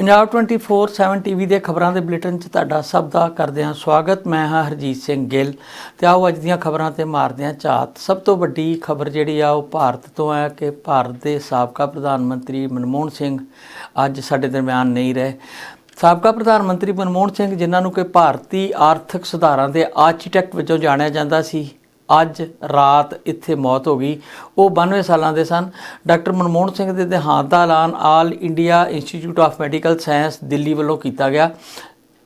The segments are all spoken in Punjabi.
ਪੰਜਾਬ 24/7 ਟੀਵੀ ਦੇ ਖਬਰਾਂ ਦੇ ਬੁਲੇਟਿਨ 'ਚ ਤੁਹਾਡਾ ਸਭ ਦਾ ਕਰਦੇ ਹਾਂ ਸਵਾਗਤ। ਮੈਂ ਹਾਂ ਹਰਜੀਤ ਸਿੰਘ ਗਿੱਲ। ਤੇ ਆਓ ਅੱਜ ਦੀਆਂ ਖਬਰਾਂ ਤੇ ਮਾਰਦੇ ਹਾਂ ਝਾਤ। ਸਭ ਤੋਂ ਵੱਡੀ ਖਬਰ ਜਿਹੜੀ ਆ, ਉਹ ਭਾਰਤ ਤੋਂ ਹੈ ਕਿ ਭਾਰਤ ਦੇ ਸਾਬਕਾ ਪ੍ਰਧਾਨ ਮੰਤਰੀ ਮਨਮੋਹਨ ਸਿੰਘ ਅੱਜ ਸਾਡੇ ਦਰਮਿਆਨ ਨਹੀਂ ਰਹੇ। ਸਾਬਕਾ ਪ੍ਰਧਾਨ ਮੰਤਰੀ ਮਨਮੋਹਨ ਸਿੰਘ, ਜਿਨ੍ਹਾਂ ਨੂੰ ਕਿ ਭਾਰਤੀ ਆਰਥਿਕ ਸੁਧਾਰਾਂ ਦੇ ਆਰਕੀਟੈਕਟ ਵਜੋਂ ਜਾਣਿਆ ਜਾਂਦਾ ਸੀ ਅੱਜ ਰਾਤ ਇੱਥੇ ਮੌਤ ਹੋ ਗਈ। ਉਹ 92 ਸਾਲਾਂ ਦੇ ਸਨ। ਡਾਕਟਰ ਮਨਮੋਹਨ ਸਿੰਘ ਦੇ ਦੇਹਾਂਤ ਦਾ ਐਲਾਨ All India Institute of Medical Science Delhi ਵੱਲੋਂ ਕੀਤਾ ਗਿਆ।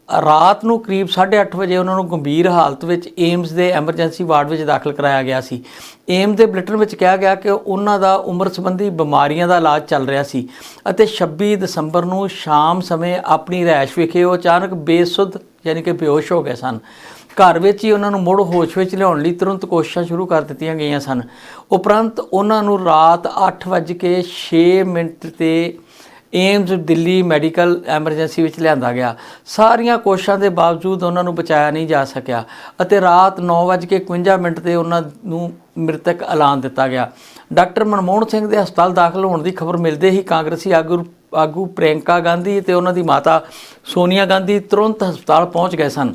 ਰਾਤ ਨੂੰ ਕਰੀਬ 8:30 ਵਜੇ ਉਹਨਾਂ ਨੂੰ ਗੰਭੀਰ ਹਾਲਤ ਵਿੱਚ ਏਮਸ ਦੇ ਐਮਰਜੈਂਸੀ ਵਾਰਡ ਵਿੱਚ ਦਾਖਲ ਕਰਾਇਆ ਗਿਆ ਸੀ। ਏਮਸ ਦੇ ਬੁਲੇਟਿਨ ਵਿੱਚ ਕਿਹਾ ਗਿਆ ਕਿ ਉਹਨਾਂ ਦਾ ਉਮਰ ਸੰਬੰਧੀ ਬਿਮਾਰੀਆਂ ਦਾ ਇਲਾਜ ਚੱਲ ਰਿਹਾ ਸੀ ਅਤੇ 26 ਦਸੰਬਰ ਨੂੰ ਸ਼ਾਮ ਸਮੇਂ ਆਪਣੀ ਰਿਹਾਇਸ਼ ਵਿਖੇ ਉਹ ਅਚਾਨਕ ਬੇਸੁੱਧ ਯਾਨੀ ਕਿ ਬੇਹੋਸ਼ ਹੋ ਗਏ ਸਨ। ਘਰ ਵਿੱਚ ਹੀ ਉਹਨਾਂ ਨੂੰ ਮੁੜ ਹੋਸ਼ ਵਿੱਚ ਲਿਆਉਣ ਲਈ ਤੁਰੰਤ ਕੋਸ਼ਿਸ਼ਾਂ ਸ਼ੁਰੂ ਕਰ ਦਿੱਤੀਆਂ ਗਈਆਂ ਸਨ। ਉਪਰੰਤ ਉਹਨਾਂ ਨੂੰ ਰਾਤ 8:06 ਮਿੰਟ ਤੇ ਏਮਜ਼ ਦਿੱਲੀ ਮੈਡੀਕਲ ਐਮਰਜੈਂਸੀ ਵਿੱਚ ਲਿਆਂਦਾ ਗਿਆ। ਸਾਰੀਆਂ ਕੋਸ਼ਿਸ਼ਾਂ ਦੇ ਬਾਵਜੂਦ ਉਹਨਾਂ ਨੂੰ ਬਚਾਇਆ ਨਹੀਂ ਜਾ ਸਕਿਆ ਅਤੇ ਰਾਤ 9:51 ਮਿੰਟ ਤੇ ਉਹਨਾਂ ਨੂੰ ਮ੍ਰਿਤਕ ਐਲਾਨ ਦਿੱਤਾ ਗਿਆ। ਡਾਕਟਰ ਮਨਮੋਹਨ ਸਿੰਘ ਦੇ ਹਸਪਤਾਲ ਦਾਖਲ ਹੋਣ ਦੀ ਖਬਰ ਮਿਲਦੇ ਹੀ ਕਾਂਗਰਸੀ ਆਗੂ ਆਗੂ ਪ੍ਰਿਯੰਕਾ ਗਾਂਧੀ ਤੇ ਉਹਨਾਂ ਦੀ ਮਾਤਾ ਸੋਨੀਆ ਗਾਂਧੀ ਤੁਰੰਤ ਹਸਪਤਾਲ ਪਹੁੰਚ ਗਏ ਸਨ।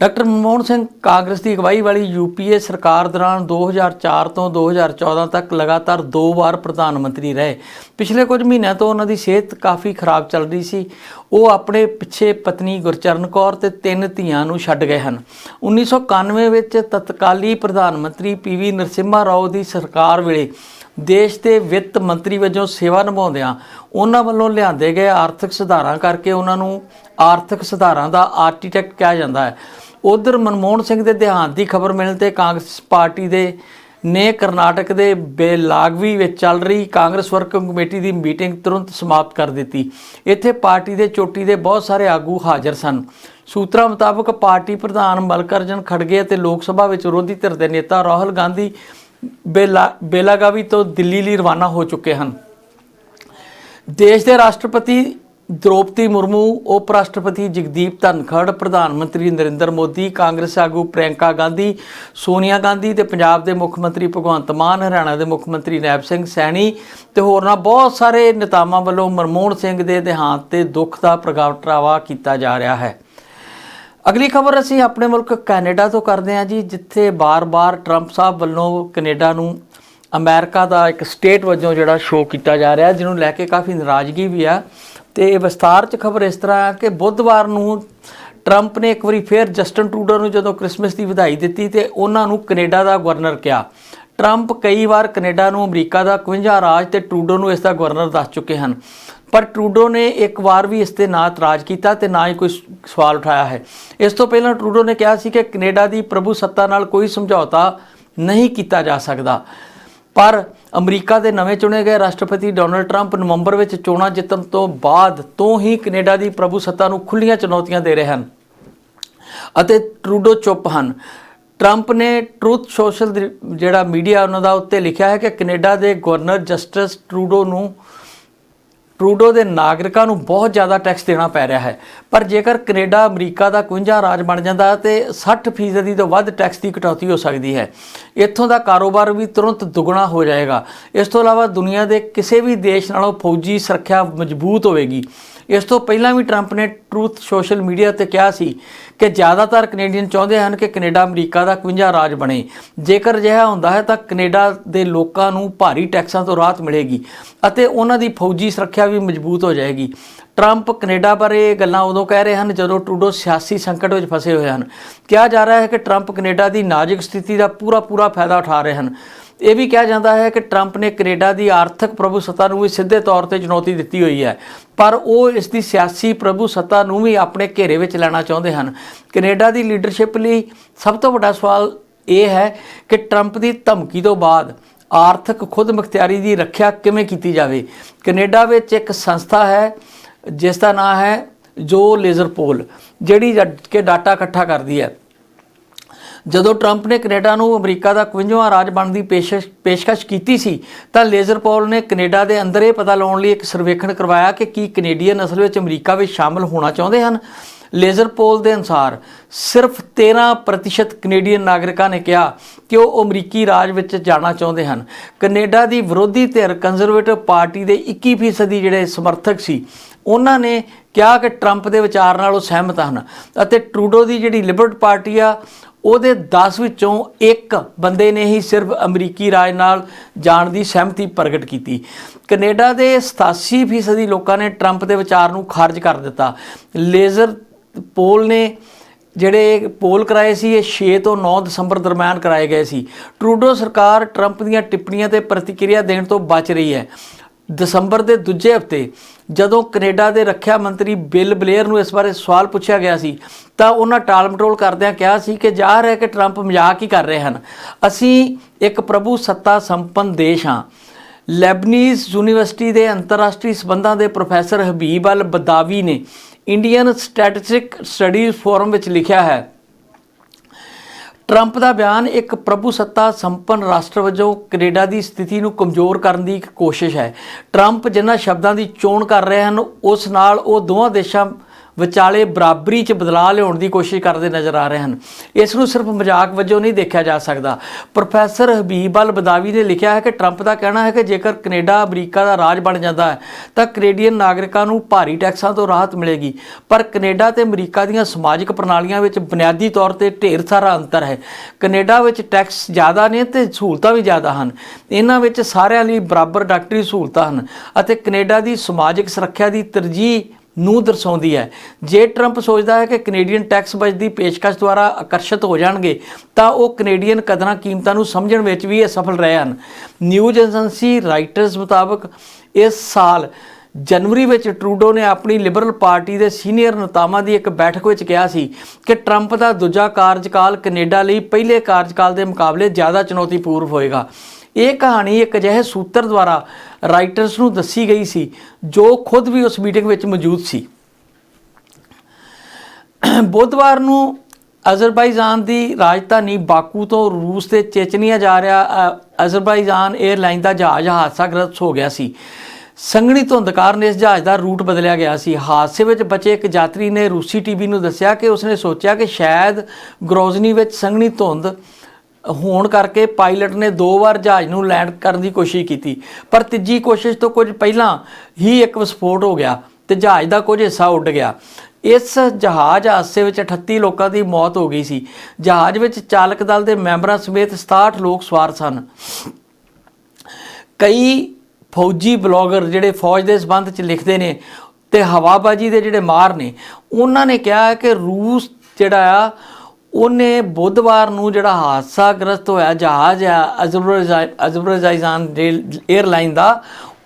ਡਾਕਟਰ ਮਨਮੋਹਨ ਸਿੰਘ ਕਾਂਗਰਸ ਦੀ ਅਗਵਾਈ ਵਾਲੀ ਯੂਪੀਏ ਸਰਕਾਰ ਦੌਰਾਨ 2004 ਤੋਂ 2014 ਤੱਕ ਲਗਾਤਾਰ ਦੋ ਵਾਰ ਪ੍ਰਧਾਨ ਮੰਤਰੀ ਰਹੇ। ਪਿਛਲੇ ਕੁਝ ਮਹੀਨਿਆਂ ਤੋਂ ਉਹਨਾਂ ਦੀ ਸਿਹਤ ਕਾਫੀ ਖਰਾਬ ਚੱਲ ਰਹੀ ਸੀ। ਉਹ ਆਪਣੇ ਪਿੱਛੇ ਪਤਨੀ ਗੁਰਚਰਨ ਕੌਰ ਤੇ ਤਿੰਨ ਧੀਆਂ ਨੂੰ ਛੱਡ ਗਏ ਹਨ। 1991 ਵਿੱਚ ਤਤਕਾਲੀ ਪ੍ਰਧਾਨ ਮੰਤਰੀ ਪੀਵੀ ਨਰਸਿਮਹਾ ਰਾਓ ਦੀ ਸਰਕਾਰ ਵੇਲੇ ਦੇਸ਼ ਦੇ ਵਿੱਤ ਮੰਤਰੀ ਵਜੋਂ ਸੇਵਾ ਨਿਭਾਉਂਦਿਆਂ ਉਹਨਾਂ ਵੱਲੋਂ ਲਿਆਂਦੇ ਗਏ ਆਰਥਿਕ ਸੁਧਾਰਾਂ ਕਰਕੇ ਉਹਨਾਂ ਨੂੰ ਆਰਥਿਕ ਸੁਧਾਰਾਂ ਦਾ ਆਰਕੀਟੈਕਟ ਕਿਹਾ ਜਾਂਦਾ ਹੈ। ਉਧਰ ਮਨਮੋਹਨ ਸਿੰਘ ਦੇ ਦੇਹਾਂਤ ਦੀ ਖਬਰ ਮਿਲਣ ਤੇ ਕਾਂਗਰਸ ਪਾਰਟੀ ਦੇ ਨੇ ਕਰਨਾਟਕ ਦੇ ਬੇਲਾਗਵੀ ਵਿੱਚ ਚੱਲ ਰਹੀ ਕਾਂਗਰਸ ਵਰਕਿੰਗ ਕਮੇਟੀ ਦੀ ਮੀਟਿੰਗ ਤੁਰੰਤ ਸਮਾਪਤ ਕਰ ਦਿੱਤੀ। ਇੱਥੇ ਪਾਰਟੀ ਦੇ ਚੋਟੀ ਦੇ ਬਹੁਤ ਸਾਰੇ ਆਗੂ ਹਾਜ਼ਰ ਸਨ। ਸੂਤਰਾਂ ਮੁਤਾਬਕ ਪਾਰਟੀ ਪ੍ਰਧਾਨ ਮਲਕਰਜਨ ਖੜਗੇ ਅਤੇ ਲੋਕ ਸਭਾ ਵਿੱਚ ਵਿਰੋਧੀ ਧਿਰ ਦੇ ਨੇਤਾ ਰਾਹੁਲ ਗਾਂਧੀ ਬੇਲਾ, ਬੇਲਾਗਾਵੀ ਤੋਂ ਦਿੱਲੀ ਲਈ ਰਵਾਨਾ ਹੋ ਚੁੱਕੇ ਹਨ। ਦੇਸ਼ ਦੇ ਰਾਸ਼ਟਰਪਤੀ ਦ੍ਰੋਪਦੀ ਮੁਰਮੂ, ਉਪ ਰਾਸ਼ਟਰਪਤੀ ਜਗਦੀਪ ਧਨਖੜ, ਪ੍ਰਧਾਨ ਮੰਤਰੀ ਨਰਿੰਦਰ ਮੋਦੀ, ਕਾਂਗਰਸ ਆਗੂ ਪ੍ਰਿਯੰਕਾ ਗਾਂਧੀ, ਸੋਨੀਆ ਗਾਂਧੀ ਤੇ ਪੰਜਾਬ ਦੇ ਮੁੱਖ ਮੰਤਰੀ ਭਗਵੰਤ ਮਾਨ, ਹਰਿਆਣਾ ਦੇ ਮੁੱਖ ਮੰਤਰੀ ਨੈਬ ਸਿੰਘ ਸੈਣੀ ਤੇ ਹੋਰਨਾਂ ਬਹੁਤ ਸਾਰੇ ਨੇਤਾਵਾਂ ਵੱਲੋਂ ਮਨਮੋਹਨ ਸਿੰਘ ਦੇ ਦੇਹਾਂਤ ਤੇ ਦੁੱਖ ਦਾ ਪ੍ਰਗਟਾਵਾ ਕੀਤਾ ਜਾ ਰਿਹਾ ਹੈ। ਅਗਲੀ ਖਬਰ ਅਸੀਂ ਆਪਣੇ ਮੁਲਕ ਕੈਨੇਡਾ ਤੋਂ ਕਰਦੇ ਹਾਂ ਜੀ, ਜਿੱਥੇ ਬਾਰ-ਬਾਰ ਟਰੰਪ ਸਾਹਿਬ ਵੱਲੋਂ ਕੈਨੇਡਾ ਨੂੰ ਅਮਰੀਕਾ ਦਾ ਇੱਕ ਸਟੇਟ ਵਜੋਂ ਜਿਹੜਾ ਸ਼ੋਅ ਕੀਤਾ ਜਾ ਰਿਹਾ, ਜਿਹਨੂੰ ਲੈ ਕੇ ਕਾਫੀ ਨਾਰਾਜ਼ਗੀ ਵੀ ਆ। ਤੇ ਵਿਸਤਾਰ ਚ ਖਬਰ ਇਸ ਤਰ੍ਹਾਂ ਆ ਕਿ ਬੁੱਧਵਾਰ ਨੂੰ ਟਰੰਪ ਨੇ ਇੱਕ ਵਾਰੀ ਫੇਰ ਜਸਟਨ ਟਰੂਡੋ ਨੂੰ ਜਦੋਂ ਕ੍ਰਿਸਮਸ ਦੀ ਵਧਾਈ ਦਿੱਤੀ ਤੇ ਉਹਨਾਂ ਨੂੰ ਕੈਨੇਡਾ ਦਾ ਗਵਰਨਰ ਕਿਹਾ। ਟਰੰਪ ਕਈ ਵਾਰ ਕੈਨੇਡਾ ਨੂੰ, ਅਮਰੀਕਾ ਦਾ 51 ਰਾਜ ਤੇ ਟਰੂਡੋ ਨੂੰ ਇਸ ਦਾ ਗਵਰਨਰ ਦੱਸ ਚੁੱਕੇ ਹਨ। ਪਰ ਟਰੂਡੋ ਨੇ ਇੱਕ ਵਾਰ ਵੀ ਇਸ ਤੇ ਨਾ ਇਤਰਾਜ਼ ਕੀਤਾ ਤੇ ਨਾ ਹੀ ਕੋਈ ਸਵਾਲ ਉਠਾਇਆ ਹੈ। ਇਸ ਤੋਂ ਪਹਿਲਾਂ ਟਰੂਡੋ ਨੇ ਕਿਹਾ ਸੀ ਕਿ ਕੈਨੇਡਾ ਦੀ ਪ੍ਰਭੂ ਸੱਤਾ ਨਾਲ ਕੋਈ ਸਮਝੌਤਾ ਨਹੀਂ ਕੀਤਾ ਜਾ ਸਕਦਾ। ਪਰ ਅਮਰੀਕਾ ਦੇ ਨਵੇਂ ਚੁਣੇ ਗਏ ਰਾਸ਼ਟਰਪਤੀ ਡੋਨਲਡ ਟਰੰਪ ਨਵੰਬਰ ਵਿੱਚ ਚੋਣਾਂ ਜਿੱਤਣ ਤੋਂ ਬਾਅਦ ਤੋਂ ਹੀ ਕੈਨੇਡਾ ਦੀ ਪ੍ਰਭੂ ਸੱਤਾ ਨੂੰ ਖੁੱਲੀਆਂ ਚੁਣੌਤੀਆਂ ਦੇ ਰਹੇ ਹਨ ਅਤੇ ਟਰੂਡੋ ਚੁੱਪ ਹਨ। ਟਰੰਪ ਨੇ ਟਰੂਥ ਸੋਸ਼ਲ ਜਿਹੜਾ ਮੀਡੀਆ ਉਹਨਾਂ ਦਾ ਉੱਤੇ ਲਿਖਿਆ ਹੈ ਕਿ ਕੈਨੇਡਾ ਦੇ ਗਵਰਨਰ ਜਸਟਿਸ ਟਰੂਡੋ ਨੂੰ ਟਰੂਡੋ ਦੇ ਨਾਗਰਿਕਾਂ ਨੂੰ ਬਹੁਤ ਜ਼ਿਆਦਾ ਟੈਕਸ ਦੇਣਾ ਪੈ ਰਿਹਾ ਹੈ। ਪਰ ਜੇਕਰ ਕੈਨੇਡਾ, ਅਮਰੀਕਾ ਦਾ 51 ਰਾਜ ਬਣ ਜਾਂਦਾ ਤੇ 60% ਤੋਂ ਵੱਧ ਟੈਕਸ ਦੀ ਕਟੌਤੀ ਹੋ ਸਕਦੀ ਹੈ। ਇੱਥੋਂ ਦਾ ਕਾਰੋਬਾਰ ਵੀ ਤੁਰੰਤ ਦੁੱਗਣਾ ਹੋ ਜਾਏਗਾ। ਇਸ ਤੋਂ ਇਲਾਵਾ ਦੁਨੀਆ ਦੇ ਕਿਸੇ ਵੀ ਦੇਸ਼ ਨਾਲੋਂ ਫੌਜੀ ਸੁਰੱਖਿਆ ਮਜ਼ਬੂਤ ਹੋਵੇਗੀ। ਇਸ ਤੋਂ ਪਹਿਲਾਂ ਵੀ ਟਰੰਪ ਨੇ ਟਰੂਥ ਸੋਸ਼ਲ ਮੀਡੀਆ ਤੇ ਕਿਹਾ ਸੀ ਕਿ ਜ਼ਿਆਦਾਤਰ ਕੈਨੇਡੀਅਨ ਚਾਹੁੰਦੇ ਹਨ ਕਿ ਕੈਨੇਡਾ ਅਮਰੀਕਾ ਦਾ 51 ਰਾਜ ਬਣੇ। ਜੇਕਰ ਅਜਿਹਾ ਹੁੰਦਾ ਹੈ ਤਾਂ ਕੈਨੇਡਾ ਦੇ ਲੋਕਾਂ ਨੂੰ ਭਾਰੀ ਟੈਕਸਾਂ ਤੋਂ ਰਾਹਤ ਮਿਲੇਗੀ ਅਤੇ ਉਹਨਾਂ ਦੀ ਫੌਜੀ ਸੁਰੱਖਿਆ ਵੀ ਮਜ਼ਬੂਤ ਹੋ ਜਾਏਗੀ। ਟਰੰਪ ਕੈਨੇਡਾ ਬਾਰੇ ਇਹ ਗੱਲਾਂ ਉਦੋਂ ਕਹਿ ਰਹੇ ਹਨ ਜਦੋਂ ਟਰੂਡੋ ਸਿਆਸੀ ਸੰਕਟ ਵਿੱਚ ਫਸੇ ਹੋਏ ਹਨ। ਕਿਹਾ ਜਾ ਰਿਹਾ ਹੈ ਕਿ ਟਰੰਪ ਕੈਨੇਡਾ ਦੀ ਨਾਜ਼ੁਕ ਸਥਿਤੀ ਦਾ ਪੂਰਾ ਪੂਰਾ ਫਾਇਦਾ ਉਠਾ ਰਹੇ ਹਨ। ਇਹ ਵੀ ਕਿਹਾ ਜਾਂਦਾ ਹੈ ਕਿ ਟਰੰਪ ਨੇ ਕੈਨੇਡਾ ਦੀ ਆਰਥਿਕ ਪ੍ਰਭੂ ਸੱਤਾ ਨੂੰ ਵੀ ਸਿੱਧੇ ਤੌਰ ਤੇ ਚੁਣੌਤੀ ਦਿੱਤੀ ਹੋਈ ਹੈ। ਪਰ ਉਹ ਇਸ ਦੀ ਸਿਆਸੀ ਪ੍ਰਭੂ ਸੱਤਾ ਨੂੰ ਵੀ ਆਪਣੇ ਘੇਰੇ ਵਿੱਚ ਲੈਣਾ ਚਾਹੁੰਦੇ ਹਨ। ਕੈਨੇਡਾ ਦੀ ਲੀਡਰਸ਼ਿਪ ਲਈ ਸਭ ਤੋਂ ਵੱਡਾ ਸਵਾਲ ਇਹ ਹੈ ਕਿ ਟਰੰਪ ਦੀ ਧਮਕੀ ਤੋਂ ਬਾਅਦ ਆਰਥਿਕ ਖੁਦ ਮੁਖਤਿਆਰੀ ਦੀ ਰੱਖਿਆ ਕਿਵੇਂ ਕੀਤੀ ਜਾਵੇ? ਕੈਨੇਡਾ ਵਿੱਚ ਇੱਕ ਸੰਸਥਾ ਹੈ ਜਿਸ ਦਾ ਨਾਮ ਹੈ ਜੋ ਲੇਜ਼ਰ ਪੋਲ, ਜਿਹੜੀ ਜ- ਕਿ ਡਾਟਾ ਇਕੱਠਾ ਕਰਦੀ ਹੈ। ਜਦੋਂ ਟਰੰਪ ਨੇ ਕੈਨੇਡਾ ਨੂੰ ਅਮਰੀਕਾ ਦਾ 51ਵਾਂ ਰਾਜ ਬਣਨ ਦੀ ਪੇਸ਼ਕਸ਼ ਪੇਸ਼ਕਸ਼ ਕੀਤੀ ਸੀ, ਤਾਂ ਲੇਜ਼ਰ ਪੋਲ ਨੇ ਕੈਨੇਡਾ ਦੇ ਅੰਦਰ ਇਹ ਪਤਾ ਲਾਉਣ ਲਈ ਇੱਕ ਸਰਵੇਖਣ ਕਰਵਾਇਆ ਕਿ ਕੀ ਕੈਨੇਡੀਅਨ ਅਸਲ ਵਿੱਚ ਅਮਰੀਕਾ ਵਿੱਚ ਸ਼ਾਮਲ ਹੋਣਾ ਚਾਹੁੰਦੇ ਹਨ। ਲੇਜ਼ਰ ਪੋਲ ਦੇ ਅਨੁਸਾਰ, ਸਿਰਫ 13% ਕੈਨੇਡੀਅਨ ਨਾਗਰਿਕਾਂ ਨੇ ਕਿਹਾ ਕਿ ਉਹ ਅਮਰੀਕੀ ਰਾਜ ਵਿੱਚ ਜਾਣਾ ਚਾਹੁੰਦੇ ਹਨ। ਕੈਨੇਡਾ ਦੀ ਵਿਰੋਧੀ ਧਿਰ ਕੰਜ਼ਰਵੇਟਿਵ ਪਾਰਟੀ ਦੇ 21% ਦੀ ਜਿਹੜੇ ਸਮਰਥਕ ਸੀ, ਉਹਨਾਂ ਨੇ ਕਿਹਾ ਕਿ ਟਰੰਪ ਦੇ ਵਿਚਾਰ ਨਾਲ ਉਹ ਸਹਿਮਤ ਹਨ ਅਤੇ ਟਰੂਡੋ ਦੀ ਜਿਹੜੀ ਲਿਬਰਟ ਪਾਰਟੀ ਆ ਉਹਦੇ 10 ਵਿੱਚੋਂ ਇੱਕ ਬੰਦੇ ਨੇ ਹੀ ਸਿਰਫ ਅਮਰੀਕੀ ਰਾਜ ਨਾਲ ਜਾਣ ਦੀ ਸਹਿਮਤੀ ਪ੍ਰਗਟ ਕੀਤੀ। ਕੈਨੇਡਾ ਦੇ 87% ਲੋਕਾਂ ਨੇ ਟਰੰਪ ਦੇ ਵਿਚਾਰ ਨੂੰ ਖਾਰਜ ਕਰ ਦਿੱਤਾ। ਲੇਜ਼ਰ ਪੋਲ ਨੇ ਜਿਹੜੇ ਪੋਲ ਕਰਾਏ ਸੀ, ਇਹ 6 ਤੋਂ 9 ਦਸੰਬਰ ਦਰਮਿਆਨ ਕਰਾਏ ਗਏ ਸੀ। ਟਰੂਡੋ ਸਰਕਾਰ ਟਰੰਪ ਦੀਆਂ ਟਿੱਪਣੀਆਂ ਤੇ ਪ੍ਰਤੀਕਿਰਿਆ ਦੇਣ ਤੋਂ ਬਚ ਰਹੀ ਹੈ। ਦਸੰਬਰ ਦੇ ਦੂਜੇ ਹਫ਼ਤੇ ਜਦੋਂ ਕੈਨੇਡਾ ਦੇ ਰੱਖਿਆ ਮੰਤਰੀ ਬਿਲ ਬਲੇਅਰ ਨੂੰ ਇਸ ਬਾਰੇ ਸਵਾਲ ਪੁੱਛਿਆ ਗਿਆ ਸੀ, ਤਾਂ ਉਹਨਾਂ ਟਾਲ-ਮਟੋਲ ਕਰਦਿਆਂ ਕਿਹਾ ਸੀ ਕਿ ਜ਼ਾਹਰ ਹੈ ਕਿ ਟਰੰਪ ਮਜ਼ਾਕ ਹੀ ਕਰ ਰਹੇ ਹਨ। ਅਸੀਂ ਇੱਕ ਪ੍ਰਭੂ ਸੱਤਾ ਸੰਪੰਨ ਦੇਸ਼ ਹਾਂ। ਲੈਬਨੀਜ਼ ਯੂਨੀਵਰਸਿਟੀ ਦੇ ਅੰਤਰਰਾਸ਼ਟਰੀ ਸਬੰਧਾਂ ਦੇ ਪ੍ਰੋਫੈਸਰ ਹਬੀਬ ਅਲ ਬਦਾਵੀ ਨੇ ਇੰਡੀਅਨ ਸਟੈਟਿਸਟਿਕ ਸਟੱਡੀਜ਼ ਫੋਰਮ ਵਿੱਚ ਲਿਖਿਆ ਹੈ ਟਰੰਪ ਦਾ ਬਿਆਨ ਇੱਕ ਪ੍ਰਭੂ ਸੱਤਾ ਸੰਪੰਨ ਰਾਸ਼ਟਰ ਵਜੋਂ ਕੈਨੇਡਾ ਦੀ ਸਥਿਤੀ ਨੂੰ ਕਮਜ਼ੋਰ ਕਰਨ ਦੀ ਇੱਕ ਕੋਸ਼ਿਸ਼ ਹੈ। ਟਰੰਪ ਜਿਨ੍ਹਾਂ ਸ਼ਬਦਾਂ ਦੀ ਚੋਣ ਕਰ ਰਹੇ ਹਨ, ਉਸ ਨਾਲ ਉਹ ਦੋਵਾਂ ਦੇਸ਼ਾਂ ਵਿਚਾਲੇ ਬਰਾਬਰੀ 'ਚ ਬਦਲਾਅ ਲਿਆਉਣ ਦੀ ਕੋਸ਼ਿਸ਼ ਕਰਦੇ ਨਜ਼ਰ ਆ ਰਹੇ ਹਨ। ਇਸ ਨੂੰ ਸਿਰਫ ਮਜ਼ਾਕ ਵਜੋਂ ਨਹੀਂ ਦੇਖਿਆ ਜਾ ਸਕਦਾ। ਪ੍ਰੋਫੈਸਰ ਹਬੀਬ ਅਲ ਬਦਾਵੀ ਨੇ ਲਿਖਿਆ ਹੈ ਕਿ ਟਰੰਪ ਦਾ ਕਹਿਣਾ ਹੈ ਕਿ ਜੇਕਰ ਕੈਨੇਡਾ, ਅਮਰੀਕਾ ਦਾ ਰਾਜ ਬਣ ਜਾਂਦਾ ਹੈ, ਤਾਂ ਕੈਨੇਡੀਅਨ ਨਾਗਰਿਕਾਂ ਨੂੰ ਭਾਰੀ ਟੈਕਸਾਂ ਤੋਂ ਰਾਹਤ ਮਿਲੇਗੀ। ਪਰ ਕੈਨੇਡਾ ਤੇ ਅਮਰੀਕਾ ਦੀਆਂ ਸਮਾਜਿਕ ਪ੍ਰਣਾਲੀਆਂ ਵਿੱਚ ਬੁਨਿਆਦੀ ਤੌਰ ਤੇ ਢੇਰ ਸਾਰਾ ਅੰਤਰ ਹੈ। ਕੈਨੇਡਾ ਵਿੱਚ ਟੈਕਸ ਜ਼ਿਆਦਾ ਨੇ ਤੇ ਸਹੂਲਤਾਂ ਵੀ ਜ਼ਿਆਦਾ ਹਨ। ਇਹਨਾਂ ਵਿੱਚ ਸਾਰਿਆਂ ਲਈ ਬਰਾਬਰ ਡਾਕਟਰੀ ਸਹੂਲਤਾਂ ਹਨ ਅਤੇ ਕੈਨੇਡਾ ਦੀ ਸਮਾਜਿਕ ਸੁਰੱਖਿਆ ਦੀ ਤਰਜੀਹ ਨੂੰ ਦਰਸਾਉਂਦੀ ਹੈ। ਜੇ ਟਰੰਪ ਸੋਚਦਾ ਹੈ ਕਿ ਕੈਨੇਡੀਅਨ ਟੈਕਸ ਬਜ ਦੀ ਪੇਸ਼ਕਸ਼ ਦੁਆਰਾ ਆਕਰਸ਼ਿਤ ਹੋ ਜਾਣਗੇ, ਤਾਂ ਉਹ ਕੈਨੇਡੀਅਨ ਕਦਰਾਂ ਕੀਮਤਾਂ ਨੂੰ ਸਮਝਣ ਵਿੱਚ ਵੀ ਅਸਫਲ ਰਹੇ ਹਨ। ਨਿਊਜ਼ ਏਜੰਸੀ ਰਾਈਟਰਸ ਮੁਤਾਬਕ ਇਸ ਸਾਲ ਜਨਵਰੀ ਵਿੱਚ ਟਰੂਡੋ ਨੇ ਆਪਣੀ ਲਿਬਰਲ ਪਾਰਟੀ ਦੇ ਸੀਨੀਅਰ ਨੇਤਾਵਾਂ ਦੀ ਇੱਕ ਬੈਠਕ ਵਿੱਚ ਕਿਹਾ ਸੀ ਕਿ ਟਰੰਪ ਦਾ ਦੂਜਾ ਕਾਰਜਕਾਲ ਕੈਨੇਡਾ ਲਈ ਪਹਿਲੇ ਕਾਰਜਕਾਲ ਦੇ ਮੁਕਾਬਲੇ ਜ਼ਿਆਦਾ ਚੁਣੌਤੀਪੂਰਨ ਹੋਏਗਾ। ਇਹ ਕਹਾਣੀ ਇੱਕ ਅਜਿਹੇ ਸੂਤਰ ਦੁਆਰਾ ਰਾਈਟਰਸ ਨੂੰ ਦੱਸੀ ਗਈ ਸੀ, ਜੋ ਖੁਦ ਵੀ ਉਸ ਮੀਟਿੰਗ ਵਿੱਚ ਮੌਜੂਦ ਸੀ। ਬੁੱਧਵਾਰ ਨੂੰ ਅਜ਼ਰਬਾਈਜਾਨ ਦੀ ਰਾਜਧਾਨੀ ਬਾਕੂ ਤੋਂ ਰੂਸ ਦੇ ਚੇਚਨੀਆ ਜਾ ਰਿਹਾ ਅਜ਼ਰਬਾਈਜਾਨ 에ਅਰਲਾਈਨ ਦਾ ਜਹਾਜ਼ ਹਾਦਸਾਗ੍ਰਸਤ ਹੋ ਗਿਆ ਸੀ। ਸੰਘਣੀ ਧੁੰਦ ਕਾਰਨ ਇਸ ਜਹਾਜ਼ ਦਾ ਰੂਟ ਬਦਲਿਆ ਗਿਆ ਸੀ। ਹਾਦਸੇ ਵਿੱਚ ਬਚੇ ਇੱਕ ਯਾਤਰੀ ਨੇ ਰੂਸੀ ਟੀਵੀ ਨੂੰ ਦੱਸਿਆ ਕਿ ਉਸਨੇ ਸੋਚਿਆ ਕਿ ਸ਼ਾਇਦ ਗਰੋਜ਼ਨੀ ਵਿੱਚ ਸੰਘਣੀ ਧੁੰਦ ਹੋਣ ਕਰਕੇ ਪਾਇਲਟ ਨੇ ਦੋ ਵਾਰ ਜਹਾਜ਼ ਨੂੰ ਲੈਂਡ ਕਰਨ ਦੀ ਕੋਸ਼ਿਸ਼ ਕੀਤੀ। ਪਰ ਤੀਜੀ ਕੋਸ਼ਿਸ਼ ਤੋਂ ਕੁਝ ਪਹਿਲਾਂ ਹੀ ਇੱਕ ਵਿਸਫੋਟ ਹੋ ਗਿਆ ਤੇ ਜਹਾਜ਼ ਦਾ ਕੁਝ ਹਿੱਸਾ ਉੱਡ ਗਿਆ। ਇਸ ਜਹਾਜ਼ ਹਾਦਸੇ ਵਿੱਚ 38 ਲੋਕਾਂ ਦੀ ਮੌਤ ਹੋ ਗਈ ਸੀ। ਜਹਾਜ਼ ਵਿੱਚ ਚਾਲਕ ਦਲ ਦੇ ਮੈਂਬਰਾਂ ਸਮੇਤ 67 ਲੋਕ ਸਵਾਰ ਸਨ। ਕਈ ਫੌਜੀ ਬਲੌਗਰ ਜਿਹੜੇ ਫੌਜ ਦੇ ਸਬੰਧ ਚ ਲਿਖਦੇ ਨੇ ਤੇ ਹਵਾਬਾਜੀ ਦੇ ਜਿਹੜੇ ਮਾਰ ਨੇ, ਉਹਨਾਂ ਨੇ ਕਿਹਾ ਕਿ ਰੂਸ ਜਿਹੜਾ ਆ ਉਹਨੇ ਬੁੱਧਵਾਰ ਨੂੰ ਜਿਹੜਾ ਹਾਦਸਾਗ੍ਰਸਤ ਹੋਇਆ, ਜਹਾਜ਼ ਆ ਅਜ਼ਰਬੈਜਾਨ ਅਜ਼ਰਬੈਜਾਨ 에ਅਰਲਾਈਨ ਦਾ,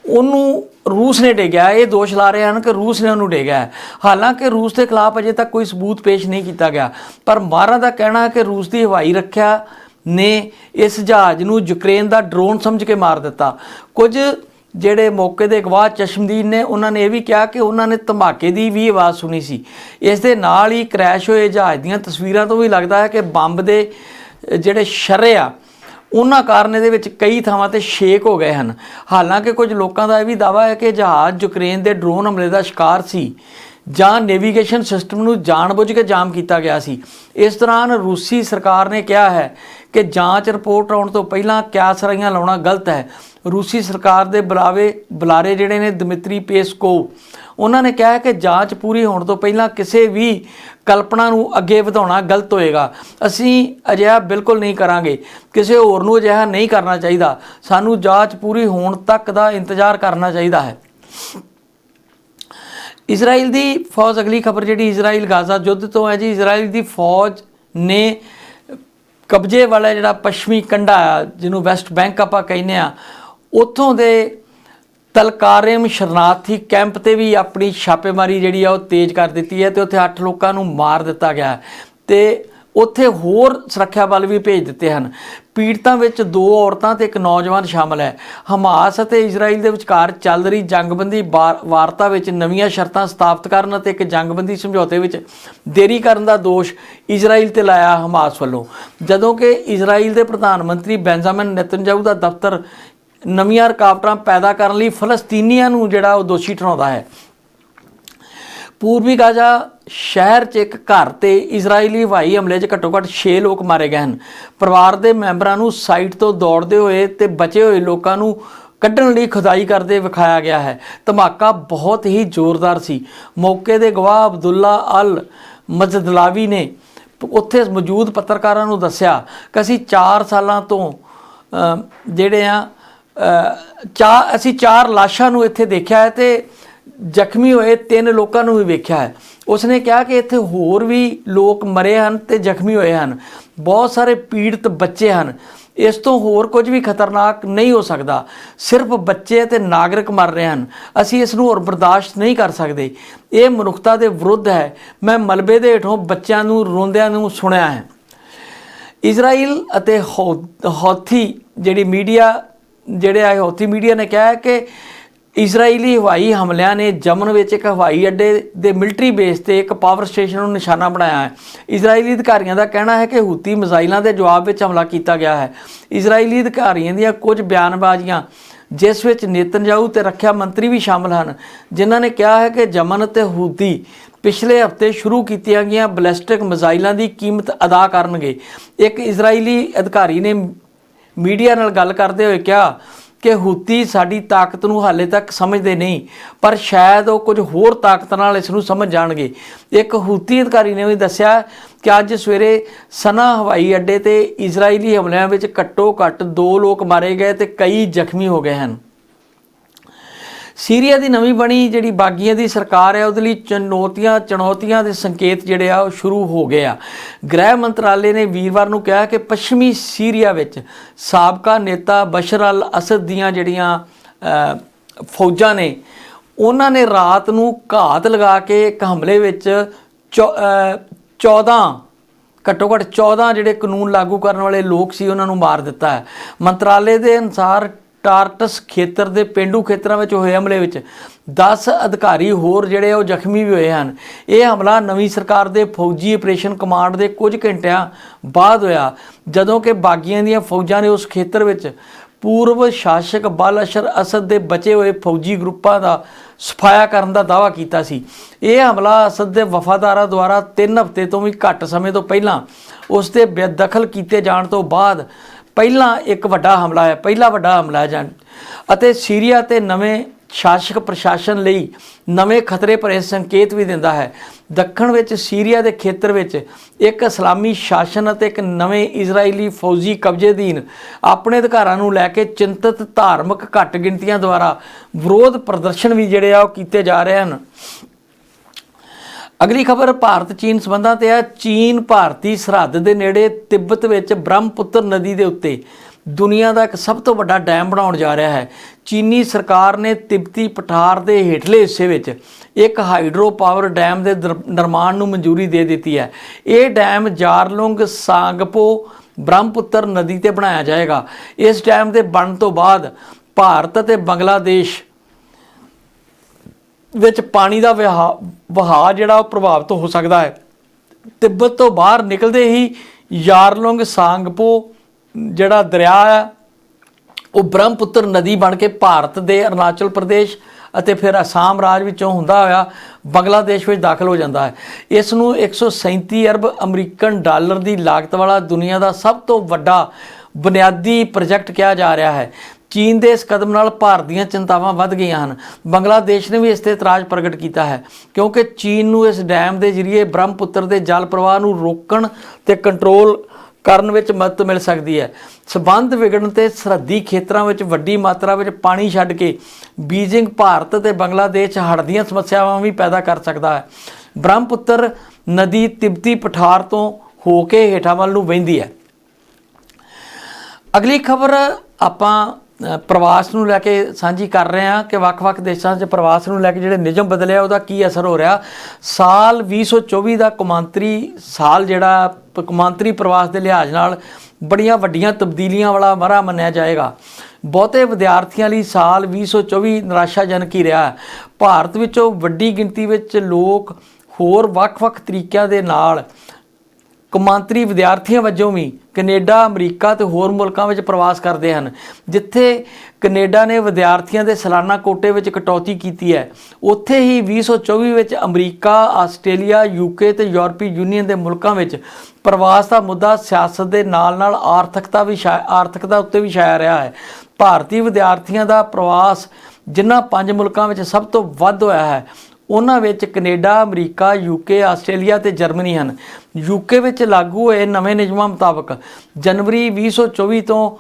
ਉਹਨੂੰ ਰੂਸ ਨੇ ਡੇਗਿਆ। ਇਹ ਦੋਸ਼ ਲਾ ਰਹੇ ਹਨ ਕਿ ਰੂਸ ਨੇ ਉਹਨੂੰ ਡੇਗਿਆ ਹੈ। ਹਾਲਾਂਕਿ ਰੂਸ ਦੇ ਖਿਲਾਫ ਅਜੇ ਤੱਕ ਕੋਈ ਸਬੂਤ ਪੇਸ਼ ਨਹੀਂ ਕੀਤਾ ਗਿਆ, ਪਰ ਮਾਰਾਂ ਦਾ ਕਹਿਣਾ ਹੈ ਕਿ ਰੂਸ ਦੀ ਹਵਾਈ ਰੱਖਿਆ ਨੇ ਇਸ ਜਹਾਜ਼ ਨੂੰ ਯੂਕਰੇਨ ਦਾ ਡਰੋਨ ਸਮਝ ਕੇ ਮਾਰ ਦਿੱਤਾ। ਕੁਝ ਜਿਹੜੇ ਮੌਕੇ ਦੇ ਗਵਾਹ ਚਸ਼ਮਦੀਨ ਨੇ, ਉਹਨਾਂ ਨੇ ਇਹ ਵੀ ਕਿਹਾ ਕਿ ਉਹਨਾਂ ਨੇ ਧਮਾਕੇ ਦੀ ਵੀ ਆਵਾਜ਼ ਸੁਣੀ ਸੀ। ਇਸ ਦੇ ਨਾਲ ਹੀ ਕ੍ਰੈਸ਼ ਹੋਏ ਜਹਾਜ਼ ਦੀਆਂ ਤਸਵੀਰਾਂ ਤੋਂ ਵੀ ਲੱਗਦਾ ਹੈ ਕਿ ਬੰਬ ਦੇ ਜਿਹੜੇ ਸ਼ਰੇ ਆ, ਉਹਨਾਂ ਕਾਰਨ ਇਹਦੇ ਵਿੱਚ ਕਈ ਥਾਵਾਂ ਤੇ ਸ਼ੇਕ ਹੋ ਗਏ ਹਨ। ਹਾਲਾਂਕਿ ਕੁਝ ਲੋਕਾਂ ਦਾ ਇਹ ਵੀ ਦਾਵਾ ਹੈ ਕਿ ਜਹਾਜ਼ ਯੂਕਰੇਨ ਦੇ ਡਰੋਨ ਹਮਲੇ ਦਾ ਸ਼ਿਕਾਰ ਸੀ। ਜਾਂ ਨੈਵੀਗੇਸ਼ਨ ਸਿਸਟਮ ਨੂੰ ਜਾਣਬੁੱਝ ਕੇ ਜਾਮ ਕੀਤਾ ਗਿਆ ਸੀ। ਇਸ ਦੌਰਾਨ ਰੂਸੀ ਸਰਕਾਰ ਨੇ ਕਿਹਾ ਹੈ ਕਿ ਜਾਂਚ ਰਿਪੋਰਟ ਆਉਣ ਤੋਂ ਪਹਿਲਾਂ ਕਿਆਸ ਰਾਈਆਂ ਲਾਉਣਾ ਗਲਤ ਹੈ। ਰੂਸੀ ਸਰਕਾਰ ਦੇ ਬੁਲਾਵੇ ਬੁਲਾਰੇ ਜਿਹੜੇ ਨੇ ਦਮਿਤਰੀ ਪੇਸਕੋਵ ਉਹਨਾਂ ਨੇ ਕਿਹਾ ਕਿ ਜਾਂਚ ਪੂਰੀ ਹੋਣ ਤੋਂ ਪਹਿਲਾਂ ਕਿਸੇ ਵੀ ਕਲਪਨਾ ਨੂੰ ਅੱਗੇ ਵਧਾਉਣਾ ਗਲਤ ਹੋਏਗਾ। ਅਸੀਂ ਅਜਿਹਾ ਬਿਲਕੁਲ ਨਹੀਂ ਕਰਾਂਗੇ। ਕਿਸੇ ਹੋਰ ਨੂੰ ਅਜਿਹਾ ਨਹੀਂ ਕਰਨਾ ਚਾਹੀਦਾ। ਸਾਨੂੰ ਜਾਂਚ ਪੂਰੀ ਹੋਣ ਤੱਕ ਦਾ ਇੰਤਜ਼ਾਰ ਕਰਨਾ ਚਾਹੀਦਾ ਹੈ। ਇਜ਼ਰਾਈਲ ਦੀ ਫੌਜ, ਅਗਲੀ ਖਬਰ ਜਿਹੜੀ ਇਜ਼ਰਾਈਲ ਗਾਜ਼ਾ ਯੁੱਧ ਤੋਂ ਹੈ ਜੀ, ਇਜ਼ਰਾਈਲ ਦੀ ਫੌਜ ਨੇ ਕਬਜ਼ੇ ਵਾਲਾ ਜਿਹੜਾ ਪੱਛਮੀ ਕੰਢਾ ਆ, ਜਿਹਨੂੰ ਵੈਸਟ ਬੈਂਕ ਆਪਾਂ ਕਹਿੰਦੇ ਆ, ਉੱਥੋਂ ਦੇ ਤਲਕਾਰਿਮ ਸ਼ਰਨਾਰਥੀ ਕੈਂਪ ਤੇ ਵੀ ਆਪਣੀ ਛਾਪੇਮਾਰੀ ਜਿਹੜੀ ਆ ਉਹ ਤੇਜ਼ ਕਰ ਦਿੱਤੀ ਹੈ ਤੇ ਉੱਥੇ 8 ਲੋਕਾਂ ਨੂੰ ਮਾਰ ਦਿੱਤਾ ਗਿਆ ਹੈ। ਤੇ ਉੱਥੇ ਹੋਰ ਸੁਰੱਖਿਆ ਬਲ ਵੀ ਭੇਜ ਦਿੱਤੇ ਹਨ। ਪੀੜਤਾਂ ਵਿੱਚ ਦੋ ਔਰਤਾਂ ਤੇ ਇੱਕ ਨੌਜਵਾਨ ਸ਼ਾਮਲ ਹੈ। ਹਮਾਸ ਅਤੇ ਇਜ਼ਰਾਈਲ ਦੇ ਵਿਚਕਾਰ ਚੱਲ ਰਹੀ ਜੰਗਬੰਦੀ ਵਾਰ- ਵਾਰਤਾ ਵਿੱਚ ਨਵੀਆਂ ਸ਼ਰਤਾਂ ਸਥਾਪਿਤ ਕਰਨ ਅਤੇ ਇੱਕ ਜੰਗਬੰਦੀ ਸਮਝੌਤੇ ਵਿੱਚ ਦੇਰੀ ਕਰਨ ਦਾ ਦੋਸ਼ ਇਜ਼ਰਾਈਲ ਤੇ ਲਾਇਆ ਹਮਾਸ ਵੱਲੋਂ। ਜਦੋਂ ਕਿ ਇਜ਼ਰਾਈਲ ਦੇ ਪ੍ਰਧਾਨ ਮੰਤਰੀ ਬੈਂਜਾਮਿਨ ਨੇਤਨਯਾਹੂ ਦਾ ਦਫ਼ਤਰ ਨਵੀਆਂ ਰੁਕਾਵਟਾਂ ਪੈਦਾ ਕਰਨ ਲਈ ਫਲਸਤੀਨੀਆਂ ਨੂੰ ਜਿਹੜਾ ਉਹ ਦੋਸ਼ੀ ਠਹਿਰਾਉਂਦਾ ਹੈ। ਪੂਰਬੀ ਗਾਜ਼ਾ ਸ਼ਹਿਰ 'ਚ ਇੱਕ ਘਰ ਤੇ ਇਜ਼ਰਾਈਲੀ ਹਵਾਈ ਹਮਲੇ 'ਚ ਘੱਟੋ-ਘੱਟ 6 ਲੋਕ ਮਾਰੇ ਗਏ ਹਨ। ਪਰਿਵਾਰ ਦੇ ਮੈਂਬਰਾਂ ਨੂੰ ਸਾਈਟ ਤੋਂ ਦੌੜਦੇ ਹੋਏ ਤੇ ਬਚੇ ਹੋਏ ਲੋਕਾਂ ਨੂੰ ਕੱਢਣ ਲਈ ਖੁਦਾਈ ਕਰਦੇ ਵਿਖਾਇਆ ਗਿਆ ਹੈ। ਧਮਾਕਾ ਬਹੁਤ ਹੀ ਜ਼ੋਰਦਾਰ ਸੀ। ਮੌਕੇ ਦੇ ਗਵਾਹ ਅਬਦੁੱਲਾ ਅਲ ਮਜਦਲਾਵੀ ਨੇ ਉੱਥੇ ਮੌਜੂਦ ਪੱਤਰਕਾਰਾਂ ਨੂੰ ਦੱਸਿਆ ਕਿ ਅਸੀਂ 4 ਸਾਲਾਂ ਤੋਂ ਜਿਹੜੇ ਆ ਚਾ, ਅਸੀਂ ਚਾਰ ਲਾਸ਼ਾਂ ਨੂੰ ਇੱਥੇ ਦੇਖਿਆ ਹੈ ਤੇ ਜ਼ਖਮੀ ਹੋਏ ਤਿੰਨ ਲੋਕਾਂ ਨੂੰ ਵੀ ਵੇਖਿਆ ਹੈ। ਉਸਨੇ ਕਿਹਾ ਕਿ ਇੱਥੇ ਹੋਰ ਵੀ ਲੋਕ ਮਰੇ ਹਨ ਤੇ ਜ਼ਖਮੀ ਹੋਏ ਹਨ। ਬਹੁਤ ਸਾਰੇ ਪੀੜਤ ਬੱਚੇ ਹਨ। ਇਸ ਤੋਂ ਹੋਰ ਕੁਝ ਵੀ ਖਤਰਨਾਕ ਨਹੀਂ ਹੋ ਸਕਦਾ। ਸਿਰਫ ਬੱਚੇ ਤੇ ਨਾਗਰਿਕ ਮਰ ਰਹੇ ਹਨ। ਅਸੀਂ ਇਸ ਨੂੰ ਹੋਰ ਬਰਦਾਸ਼ਤ ਨਹੀਂ ਕਰ ਸਕਦੇ। ਇਹ ਮਨੁੱਖਤਾ ਦੇ ਵਿਰੁੱਧ ਹੈ। ਮੈਂ ਮਲਬੇ ਦੇ ਹੇਠੋਂ ਬੱਚਿਆਂ ਨੂੰ, ਰੋਂਦਿਆਂ ਨੂੰ ਸੁਣਿਆ ਹੈ। ਇਜ਼ਰਾਈਲ ਅਤੇ ਹੌ- ਹੌਥੀ ਜਿਹੜੀ ਮੀਡੀਆ, ਜਿਹੜੇ ਆ ਹੌਥੀ ਮੀਡੀਆ ਨੇ ਕਿਹਾ ਹੈ ਕਿ ਇਜ਼ਰਾਈਲੀ ਹਵਾਈ ਹਮਲਿਆਂ ਨੇ ਯਮਨ ਵਿੱਚ ਇੱਕ ਹਵਾਈ ਅੱਡੇ ਦੇ ਮਿਲਟਰੀ ਬੇਸ ਤੇ ਇੱਕ ਪਾਵਰ ਸਟੇਸ਼ਨ ਨੂੰ ਨਿਸ਼ਾਨਾ ਬਣਾਇਆ ਹੈ। ਇਜ਼ਰਾਈਲੀ ਅਧਿਕਾਰੀਆਂ ਦਾ ਕਹਿਣਾ ਹੈ ਕਿ ਹੂਤੀ ਮਿਜ਼ਾਈਲਾਂ ਦੇ ਜਵਾਬ ਵਿੱਚ ਹਮਲਾ ਕੀਤਾ ਗਿਆ ਹੈ। ਇਜ਼ਰਾਈਲੀ ਅਧਿਕਾਰੀਆਂ ਦੀਆਂ ਕੁਝ ਬਿਆਨਬਾਜ਼ੀਆਂ, ਜਿਸ ਵਿੱਚ ਨੇਤਨਯਾਹੂ ਤੇ ਰੱਖਿਆ ਮੰਤਰੀ ਵੀ ਸ਼ਾਮਲ ਹਨ, ਜਿਨ੍ਹਾਂ ਨੇ ਕਿਹਾ ਹੈ ਕਿ ਯਮਨ ਤੇ ਹੂਤੀ ਪਿਛਲੇ ਹਫ਼ਤੇ ਸ਼ੁਰੂ ਕੀਤੀਆਂ ਗਈਆਂ ਬੈਲਿਸਟਿਕ ਮਿਜ਼ਾਈਲਾਂ ਦੀ ਕੀਮਤ ਅਦਾ ਕਰਨਗੇ। ਇੱਕ ਇਜ਼ਰਾਈਲੀ ਅਧਿਕਾਰੀ ਨੇ ਮੀਡੀਆ ਨਾਲ ਗੱਲ ਕਰਦੇ ਹੋਏ ਕਿਹਾ ਕਿ ਹੂਤੀ ਸਾਡੀ ਤਾਕਤ ਨੂੰ ਹਾਲੇ ਤੱਕ ਸਮਝਦੇ ਨਹੀਂ, ਪਰ ਸ਼ਾਇਦ ਉਹ ਕੁਝ ਹੋਰ ਤਾਕਤ ਨਾਲ ਇਸ ਨੂੰ ਸਮਝ ਜਾਣਗੇ। ਇੱਕ ਹੂਤੀ ਅਧਿਕਾਰੀ ਨੇ ਵੀ ਦੱਸਿਆ ਕਿ ਅੱਜ ਸਵੇਰੇ ਸਨਾ ਹਵਾਈ ਅੱਡੇ ਤੇ ਇਜ਼ਰਾਈਲੀ ਹਮਲਿਆਂ ਵਿੱਚ ਘੱਟੋ ਘੱਟ 2 ਲੋਕ ਮਾਰੇ ਗਏ ਤੇ ਕਈ ਜ਼ਖਮੀ ਹੋ ਗਏ ਹਨ। ਸੀਰੀਆ ਦੀ ਨਵੀਂ ਬਣੀ ਜਿਹੜੀ ਬਾਗੀਆਂ ਦੀ ਸਰਕਾਰ ਹੈ ਉਹਦੇ ਲਈ ਚੁਣੌਤੀਆਂ ਚੁਣੌਤੀਆਂ ਦੇ ਸੰਕੇਤ ਜਿਹੜੇ ਆ ਉਹ ਸ਼ੁਰੂ ਹੋ ਗਏ ਆ। ਗ੍ਰਹਿ ਮੰਤਰਾਲੇ ਨੇ ਵੀਰਵਾਰ ਨੂੰ ਕਿਹਾ ਕਿ ਪੱਛਮੀ ਸੀਰੀਆ ਵਿੱਚ ਸਾਬਕਾ ਨੇਤਾ ਬਸ਼ਰ ਅਲ ਅਸਦ ਦੀਆਂ ਜਿਹੜੀਆਂ ਫੌਜਾਂ ਨੇ ਉਹਨਾਂ ਨੇ ਰਾਤ ਨੂੰ ਘਾਤ ਲਗਾ ਕੇ ਇੱਕ ਹਮਲੇ ਵਿੱਚ ਚੌ- ਅ, 14 ਘੱਟੋ ਘੱਟ 14 ਜਿਹੜੇ ਕਾਨੂੰਨ ਲਾਗੂ ਕਰਨ ਵਾਲੇ ਲੋਕ ਸੀ ਉਹਨਾਂ ਨੂੰ ਮਾਰ ਦਿੱਤਾ ਹੈ। ਮੰਤਰਾਲੇ ਦੇ ਅਨੁਸਾਰ ਟਾਰਟਸ ਖੇਤਰ ਦੇ ਪਿੰਡੂ ਖੇਤਰਾਂ ਵਿੱਚ ਹੋਏ ਹਮਲੇ ਵਿੱਚ 10 ਅਧਿਕਾਰੀ ਹੋਰ ਜਿਹੜੇ ਆ ਉਹ ਜ਼ਖਮੀ ਵੀ ਹੋਏ ਹਨ। ਇਹ ਹਮਲਾ ਨਵੀਂ ਸਰਕਾਰ ਦੇ ਫੌਜੀ ਆਪਰੇਸ਼ਨ ਕਮਾਂਡ ਦੇ ਕੁਝ ਘੰਟਿਆਂ ਬਾਅਦ ਹੋਇਆ, ਜਦੋਂ ਕਿ ਬਾਗੀਆਂ ਦੀਆਂ ਫੌਜਾਂ ਨੇ ਉਸ ਖੇਤਰ ਵਿੱਚ ਪੂਰਵ ਸ਼ਾਸਕ ਬਲ ਅਸ਼ਰ ਅਸਦ ਦੇ ਬਚੇ ਹੋਏ ਫੌਜੀ ਗਰੁੱਪਾਂ ਦਾ ਸਫਾਇਆ ਕਰਨ ਦਾ ਦਾਅਵਾ ਕੀਤਾ ਸੀ। ਇਹ ਹਮਲਾ ਅਸਦ ਦੇ ਵਫਾਦਾਰਾਂ ਦੁਆਰਾ 3 ਹਫ਼ਤੇ ਤੋਂ ਵੀ ਘੱਟ ਸਮੇਂ ਤੋਂ ਪਹਿਲਾਂ ਉਸ ਦੇ ਬੇਦਖਲ ਕੀਤੇ ਜਾਣ ਤੋਂ ਬਾਅਦ ਪਹਿਲਾਂ ਇੱਕ ਵੱਡਾ ਹਮਲਾ ਹੈ, ਪਹਿਲਾ ਵੱਡਾ ਹਮਲਾ ਹੈ ਜਾਂ ਅਤੇ ਸੀਰੀਆ ਤੇ ਨਵੇਂ ਸ਼ਾਸਕ ਪ੍ਰਸ਼ਾਸਨ ਲਈ ਨਵੇਂ ਖਤਰੇ ਭਰੇ ਸੰਕੇਤ ਵੀ ਦਿੰਦਾ ਹੈ। ਦੱਖਣ ਵਿੱਚ, ਸੀਰੀਆ ਦੇ ਖੇਤਰ ਵਿੱਚ ਇੱਕ ਇਸਲਾਮੀ ਸ਼ਾਸਨ ਅਤੇ ਇੱਕ ਨਵੇਂ ਇਜ਼ਰਾਈਲੀ ਫੌਜੀ ਕਬਜ਼ੇ ਅਧੀਨ ਆਪਣੇ ਅਧਿਕਾਰਾਂ ਨੂੰ ਲੈ ਕੇ ਚਿੰਤਤ ਧਾਰਮਿਕ ਘੱਟ ਗਿਣਤੀਆਂ ਦੁਆਰਾ ਵਿਰੋਧ ਪ੍ਰਦਰਸ਼ਨ ਵੀ ਜਿਹੜੇ ਆ ਉਹ ਕੀਤੇ ਜਾ ਰਹੇ ਹਨ। ਅਗਲੀ ਖਬਰ ਭਾਰਤ ਚੀਨ ਸਬੰਧਾਂ ਤੇ ਆ ਚੀਨ ਭਾਰਤੀ ਸਰਹੱਦ ਦੇ ਨੇੜੇ ਤਿੱਬਤ ਵਿੱਚ ਬ੍ਰਹਮਪੁੱਤਰ ਨਦੀ ਦੇ ਉੱਤੇ ਦੁਨੀਆ ਦਾ ਇੱਕ ਸਭ ਤੋਂ ਵੱਡਾ ਡੈਮ ਬਣਾਉਣ ਜਾ ਰਿਹਾ ਹੈ। ਚੀਨੀ ਸਰਕਾਰ ਨੇ ਤਿੱਬਤੀ ਪਠਾਰ ਦੇ ਹੇਠਲੇ ਹਿੱਸੇ ਵਿੱਚ ਇੱਕ ਹਾਈਡਰੋ ਪਾਵਰ ਡੈਮ ਦੇ ਦਰ- ਨਿਰਮਾਣ ਨੂੰ ਮਨਜ਼ੂਰੀ ਦੇ ਦਿੱਤੀ ਹੈ। ਇਹ ਡੈਮ ਜਾਰਲੋਂਗ ਸਾਂਗਪੋ ਬ੍ਰਹਮਪੁੱਤਰ ਨਦੀ ਤੇ ਬਣਾਇਆ ਜਾਏਗਾ। ਇਸ ਡੈਮ ਦੇ ਬਣਨ ਤੋਂ ਬਾਅਦ ਭਾਰਤ ਅਤੇ ਬੰਗਲਾਦੇਸ਼ ਵਿੱਚ ਪਾਣੀ ਦਾ ਵਿਹਾ- ਵਹਾਅ ਜਿਹੜਾ ਉਹ ਪ੍ਰਭਾਵਿਤ ਹੋ ਸਕਦਾ ਹੈ। ਤਿੱਬਤ ਤੋਂ ਬਾਹਰ ਨਿਕਲਦੇ ਹੀ ਯਾਰਲੋਂਗ ਸਾਂਗਪੋ ਜਿਹੜਾ ਦਰਿਆ ਹੈ, ਉਹ ਬ੍ਰਹਮਪੁੱਤਰ ਨਦੀ ਬਣ ਕੇ ਭਾਰਤ ਦੇ ਅਰੁਣਾਚਲ ਪ੍ਰਦੇਸ਼ ਅਤੇ ਫਿਰ ਅਸਾਮ ਰਾਜ ਵਿੱਚੋਂ ਹੁੰਦਾ ਹੋਇਆ ਬੰਗਲਾਦੇਸ਼ ਵਿੱਚ ਦਾਖਲ ਹੋ ਜਾਂਦਾ ਹੈ। ਇਸ ਨੂੰ 137 ਅਰਬ ਅਮਰੀਕਨ ਡਾਲਰ ਦੀ ਲਾਗਤ ਵਾਲਾ ਦੁਨੀਆ ਦਾ ਸਭ ਤੋਂ ਵੱਡਾ ਬੁਨਿਆਦੀ ਪ੍ਰੋਜੈਕਟ ਕਿਹਾ ਜਾ ਰਿਹਾ ਹੈ। ਚੀਨ ਦੇ ਇਸ ਕਦਮ ਨਾਲ ਭਾਰਤ ਦੀਆਂ ਚਿੰਤਾਵਾਂ ਵੱਧ ਗਈਆਂ ਹਨ। ਬੰਗਲਾਦੇਸ਼ ਨੇ ਵੀ ਇਸ ਤੇ ਇਤਰਾਜ਼ ਪ੍ਰਗਟ ਕੀਤਾ ਹੈ, ਕਿਉਂਕਿ ਚੀਨ ਨੂੰ ਇਸ ਡੈਮ ਦੇ ਜ਼ਰੀਏ ਬ੍ਰਹਮਪੁੱਤਰ ਦੇ ਜਲ ਪ੍ਰਵਾਹ ਨੂੰ ਰੋਕਣ ਤੇ ਕੰਟਰੋਲ ਕਰਨ ਵਿੱਚ ਮਦਦ ਮਿਲ ਸਕਦੀ ਹੈ। ਸਬੰਧ ਵਿਗੜਨ ਤੇ ਸਰਹੱਦੀ ਖੇਤਰਾਂ ਵਿੱਚ ਵੱਡੀ ਮਾਤਰਾ ਵਿੱਚ ਪਾਣੀ ਛੱਡ ਕੇ ਬੀਜਿੰਗ ਭਾਰਤ ਤੇ ਬੰਗਲਾਦੇਸ਼ ਹੜ੍ਹ ਦੀਆਂ ਸਮੱਸਿਆਵਾਂ ਵੀ ਪੈਦਾ ਕਰ ਸਕਦਾ ਹੈ। ਬ੍ਰਹਮਪੁੱਤਰ ਨਦੀ ਤਿਬਤੀ ਪਠਾਰ ਤੋਂ ਹੋ ਕੇ ਹੇਠਾਂ ਵੱਲ ਨੂੰ ਵਹਿੰਦੀ ਹੈ। ਅਗਲੀ ਖਬਰ ਆਪਾਂ ਪ੍ਰਵਾਸ ਨੂੰ ਲੈ ਕੇ ਸਾਂਝੀ ਕਰ ਰਹੇ ਹਾਂ ਕਿ ਵੱਖ-ਵੱਖ ਦੇਸ਼ਾਂ 'ਚ ਪ੍ਰਵਾਸ ਨੂੰ ਲੈ ਕੇ ਜਿਹੜੇ ਨਿਯਮ ਬਦਲਿਆ, ਉਹਦਾ ਕੀ ਅਸਰ ਹੋ ਰਿਹਾ। ਸਾਲ 2024 ਦਾ ਕੌਮਾਂਤਰੀ ਸਾਲ ਜਿਹੜਾ ਪ- ਕੌਮਾਂਤਰੀ ਪ੍ਰਵਾਸ ਦੇ ਲਿਹਾਜ਼ ਨਾਲ ਬੜੀਆਂ ਵੱਡੀਆਂ ਤਬਦੀਲੀਆਂ ਵਾਲਾ ਮਰਾ ਮੰਨਿਆ ਜਾਏਗਾ। ਬਹੁਤੇ ਵਿਦਿਆਰਥੀਆਂ ਲਈ ਸਾਲ 2024 ਨਿਰਾਸ਼ਾਜਨਕ ਹੀ ਰਿਹਾ ਭਾਰਤ ਵਿੱਚੋਂ ਵੱਡੀ ਗਿਣਤੀ ਵਿੱਚ ਲੋਕ ਹੋਰ ਵੱਖ-ਵੱਖ ਤਰੀਕਿਆਂ ਦੇ ਨਾਲ ਕੌਮਾਂਤਰੀ ਵਿਦਿਆਰਥੀਆਂ ਵਜੋਂ ਵੀ ਕੈਨੇਡਾ, ਅਮਰੀਕਾ ਤੇ ਹੋਰ ਮੁਲਕਾਂ ਵਿੱਚ ਪ੍ਰਵਾਸ ਕਰਦੇ ਹਨ, ਜਿੱਥੇ ਕੈਨੇਡਾ ਨੇ ਵਿਦਿਆਰਥੀਆਂ ਦੇ ਸਾਲਾਨਾ ਕੋਟੇ ਵਿੱਚ ਕਟੌਤੀ ਕੀਤੀ ਹੈ। ਉੱਥੇ ਹੀ 2024 ਵਿੱਚ ਅਮਰੀਕਾ, ਆਸਟ੍ਰੇਲੀਆ ਯੂਕੇ ਤੇ ਯੂਰਪੀ ਯੂਨੀਅਨ ਦੇ ਮੁਲਕਾਂ ਵਿੱਚ ਪ੍ਰਵਾਸ ਦਾ ਮੁੱਦਾ ਸਿਆਸਤ ਦੇ ਨਾਲ-ਨਾਲ ਆਰਥਿਕਤਾ ਵੀ ਆਰਥਿਕਤਾ ਉੱਤੇ ਵੀ ਛਾਇਆ ਰਿਹਾ ਹੈ। ਭਾਰਤੀ ਵਿਦਿਆਰਥੀਆਂ ਦਾ ਪ੍ਰਵਾਸ ਜਿਨ੍ਹਾਂ ਪੰਜ ਮੁਲਕਾਂ ਵਿੱਚ ਸਭ ਤੋਂ ਵੱਧ ਹੋਇਆ ਹੈ ਉਹਨਾਂ ਵਿੱਚ ਕੈਨੇਡਾ, ਅਮਰੀਕਾ ਯੂਕੇ ਆਸਟ੍ਰੇਲੀਆ ਤੇ ਜਰਮਨੀ ਹਨ। ਯੂਕੇ ਵਿੱਚ ਲਾਗੂ ਹੋਏ ਨਵੇਂ ਨਿਯਮਾਂ ਮੁਤਾਬਕ ਜਨਵਰੀ 2024 ਤੋਂ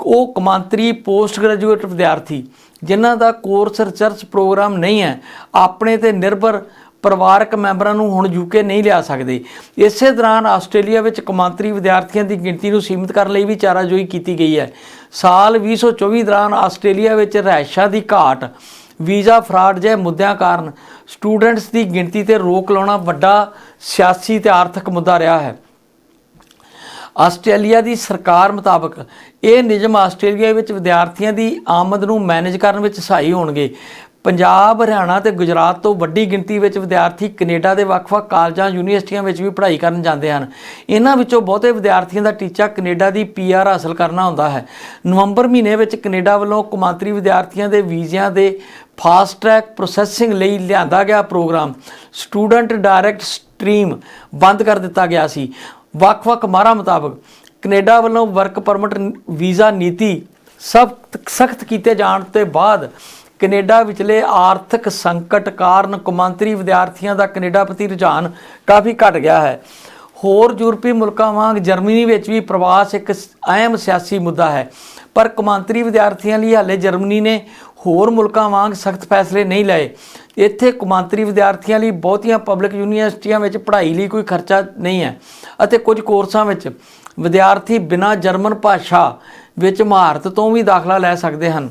ਉਹ ਕਮਾਂਤਰੀ ਪੋਸਟ ਗ੍ਰੈਜੂਏਟ ਵਿਦਿਆਰਥੀ, ਜਿਨ੍ਹਾਂ ਦਾ ਕੋਰਸ ਰਿਸਰਚ ਪ੍ਰੋਗਰਾਮ ਨਹੀਂ ਹੈ, ਆਪਣੇ ਤੇ ਨਿਰਭਰ ਪਰਿਵਾਰਕ ਮੈਂਬਰਾਂ ਨੂੰ ਹੁਣ ਯੂਕੇ ਨਹੀਂ ਲਿਆ ਸਕਦੇ। ਇਸੇ ਦੌਰਾਨ ਆਸਟ੍ਰੇਲੀਆ ਵਿੱਚ ਕਮਾਂਤਰੀ ਵਿਦਿਆਰਥੀਆਂ ਦੀ ਗਿਣਤੀ ਨੂੰ ਸੀਮਿਤ ਕਰਨ ਲਈ ਵੀ ਚਾਰਾਜੋਈ ਕੀਤੀ ਗਈ ਹੈ। ਸਾਲ 2024 ਦੌਰਾਨ ਆਸਟ੍ਰੇਲੀਆ ਵਿੱਚ ਰਹਿਸ਼ਾਂ ਦੀ ਘਾਟ ਵੀਜ਼ਾ ਫਰਾਡ ਜਿਹੇ ਮੁੱਦਿਆਂ ਕਾਰਨ ਸਟੂਡੈਂਟਸ ਦੀ ਗਿਣਤੀ ਤੇ ਰੋਕ ਲਾਉਣਾ ਵੱਡਾ ਸਿਆਸੀ ਤੇ ਆਰਥਿਕ ਮੁੱਦਾ ਰਿਹਾ ਹੈ। ਆਸਟ੍ਰੇਲੀਆ ਦੀ ਸਰਕਾਰ ਮੁਤਾਬਕ ਇਹ ਨਿਯਮ ਆਸਟ੍ਰੇਲੀਆ ਵਿੱਚ ਵਿਦਿਆਰਥੀਆਂ ਦੀ ਆਮਦ ਨੂੰ ਮੈਨੇਜ ਕਰਨ ਵਿੱਚ ਸਹਾਈ ਹੋਣਗੇ। ਪੰਜਾਬ, ਹਰਿਆਣਾ ਤੇ ਗੁਜਰਾਤ ਤੋਂ ਵੱਡੀ ਗਿਣਤੀ ਵਿੱਚ ਵਿਦਿਆਰਥੀ ਕੈਨੇਡਾ ਦੇ ਵੱਖ-ਵੱਖ ਕਾਲਜਾਂ, ਯੂਨੀਵਰਸਿਟੀਆਂ ਵਿੱਚ ਵੀ ਪੜ੍ਹਾਈ ਕਰਨ ਜਾਂਦੇ ਹਨ। ਇਹਨਾਂ ਵਿੱਚੋਂ ਬਹੁਤੇ ਵਿਦਿਆਰਥੀਆਂ ਦਾ ਟੀਚਾ ਕੈਨੇਡਾ ਦੀ ਪੀਆਰ ਹਾਸਲ ਕਰਨਾ ਹੁੰਦਾ ਹੈ। ਨਵੰਬਰ ਮਹੀਨੇ ਵਿੱਚ ਕੈਨੇਡਾ ਵੱਲੋਂ ਕੌਮਾਂਤਰੀ ਵਿਦਿਆਰਥੀਆਂ ਦੇ ਵੀਜ਼ਿਆਂ ਦੇ ਫਾਸਟ ਟਰੈਕ ਪ੍ਰੋਸੈਸਿੰਗ ਲਈ ਲਿਆਂਦਾ ਗਿਆ ਪ੍ਰੋਗਰਾਮ। ਸਟੂਡੈਂਟ ਡਾਇਰੈਕਟ ਸਟ੍ਰੀਮ ਬੰਦ ਕਰ ਦਿੱਤਾ ਗਿਆ ਸੀ। ਵੱਖ-ਵੱਖ ਮਾਹਰਾਂ ਮੁਤਾਬਕ ਕੈਨੇਡਾ ਵੱਲੋਂ ਵਰਕ ਪਰਮਿਟ ਵੀਜ਼ਾ ਨੀਤੀ ਸਖਤ ਸਖਤ ਕੀਤੇ ਜਾਣ ਤੋਂ ਬਾਅਦ ਕੈਨੇਡਾ ਵਿਚਲੇ ਆਰਥਿਕ ਸੰਕਟ ਕਾਰਨ ਕੌਮਾਂਤਰੀ ਵਿਦਿਆਰਥੀਆਂ ਦਾ ਕੈਨੇਡਾ ਪ੍ਰਤੀ ਰੁਝਾਨ ਕਾਫੀ ਘਟ ਗਿਆ ਹੈ। ਹੋਰ ਯੂਰਪੀ ਮੁਲਕਾਂ ਵਾਂਗ ਜਰਮਨੀ ਵਿੱਚ ਵੀ ਪ੍ਰਵਾਸ ਇੱਕ ਅਹਿਮ ਸਿਆਸੀ ਮੁੱਦਾ ਹੈ। ਪਰ ਕੌਮਾਂਤਰੀ ਵਿਦਿਆਰਥੀਆਂ ਲਈ ਹਾਲੇ ਜਰਮਨੀ ਨੇ ਹੋਰ ਮੁਲਕਾਂ ਵਾਂਗ ਸਖਤ ਫੈਸਲੇ ਨਹੀਂ ਲਏ। ਇੱਥੇ ਕੌਮਾਂਤਰੀ ਵਿਦਿਆਰਥੀਆਂ ਲਈ ਬਹੁਤੀਆਂ ਪਬਲਿਕ ਯੂਨੀਵਰਸਿਟੀਆਂ ਵਿੱਚ ਪੜ੍ਹਾਈ ਲਈ ਕੋਈ ਖਰਚਾ ਨਹੀਂ ਹੈ ਅਤੇ ਕੁਝ ਕੋਰਸਾਂ ਵਿੱਚ ਵਿਦਿਆਰਥੀ ਬਿਨਾਂ ਜਰਮਨ ਭਾਸ਼ਾ ਵਿੱਚ ਮਹਾਰਤ ਤੋਂ ਵੀ ਦਾਖਲਾ ਲੈ ਸਕਦੇ ਹਨ।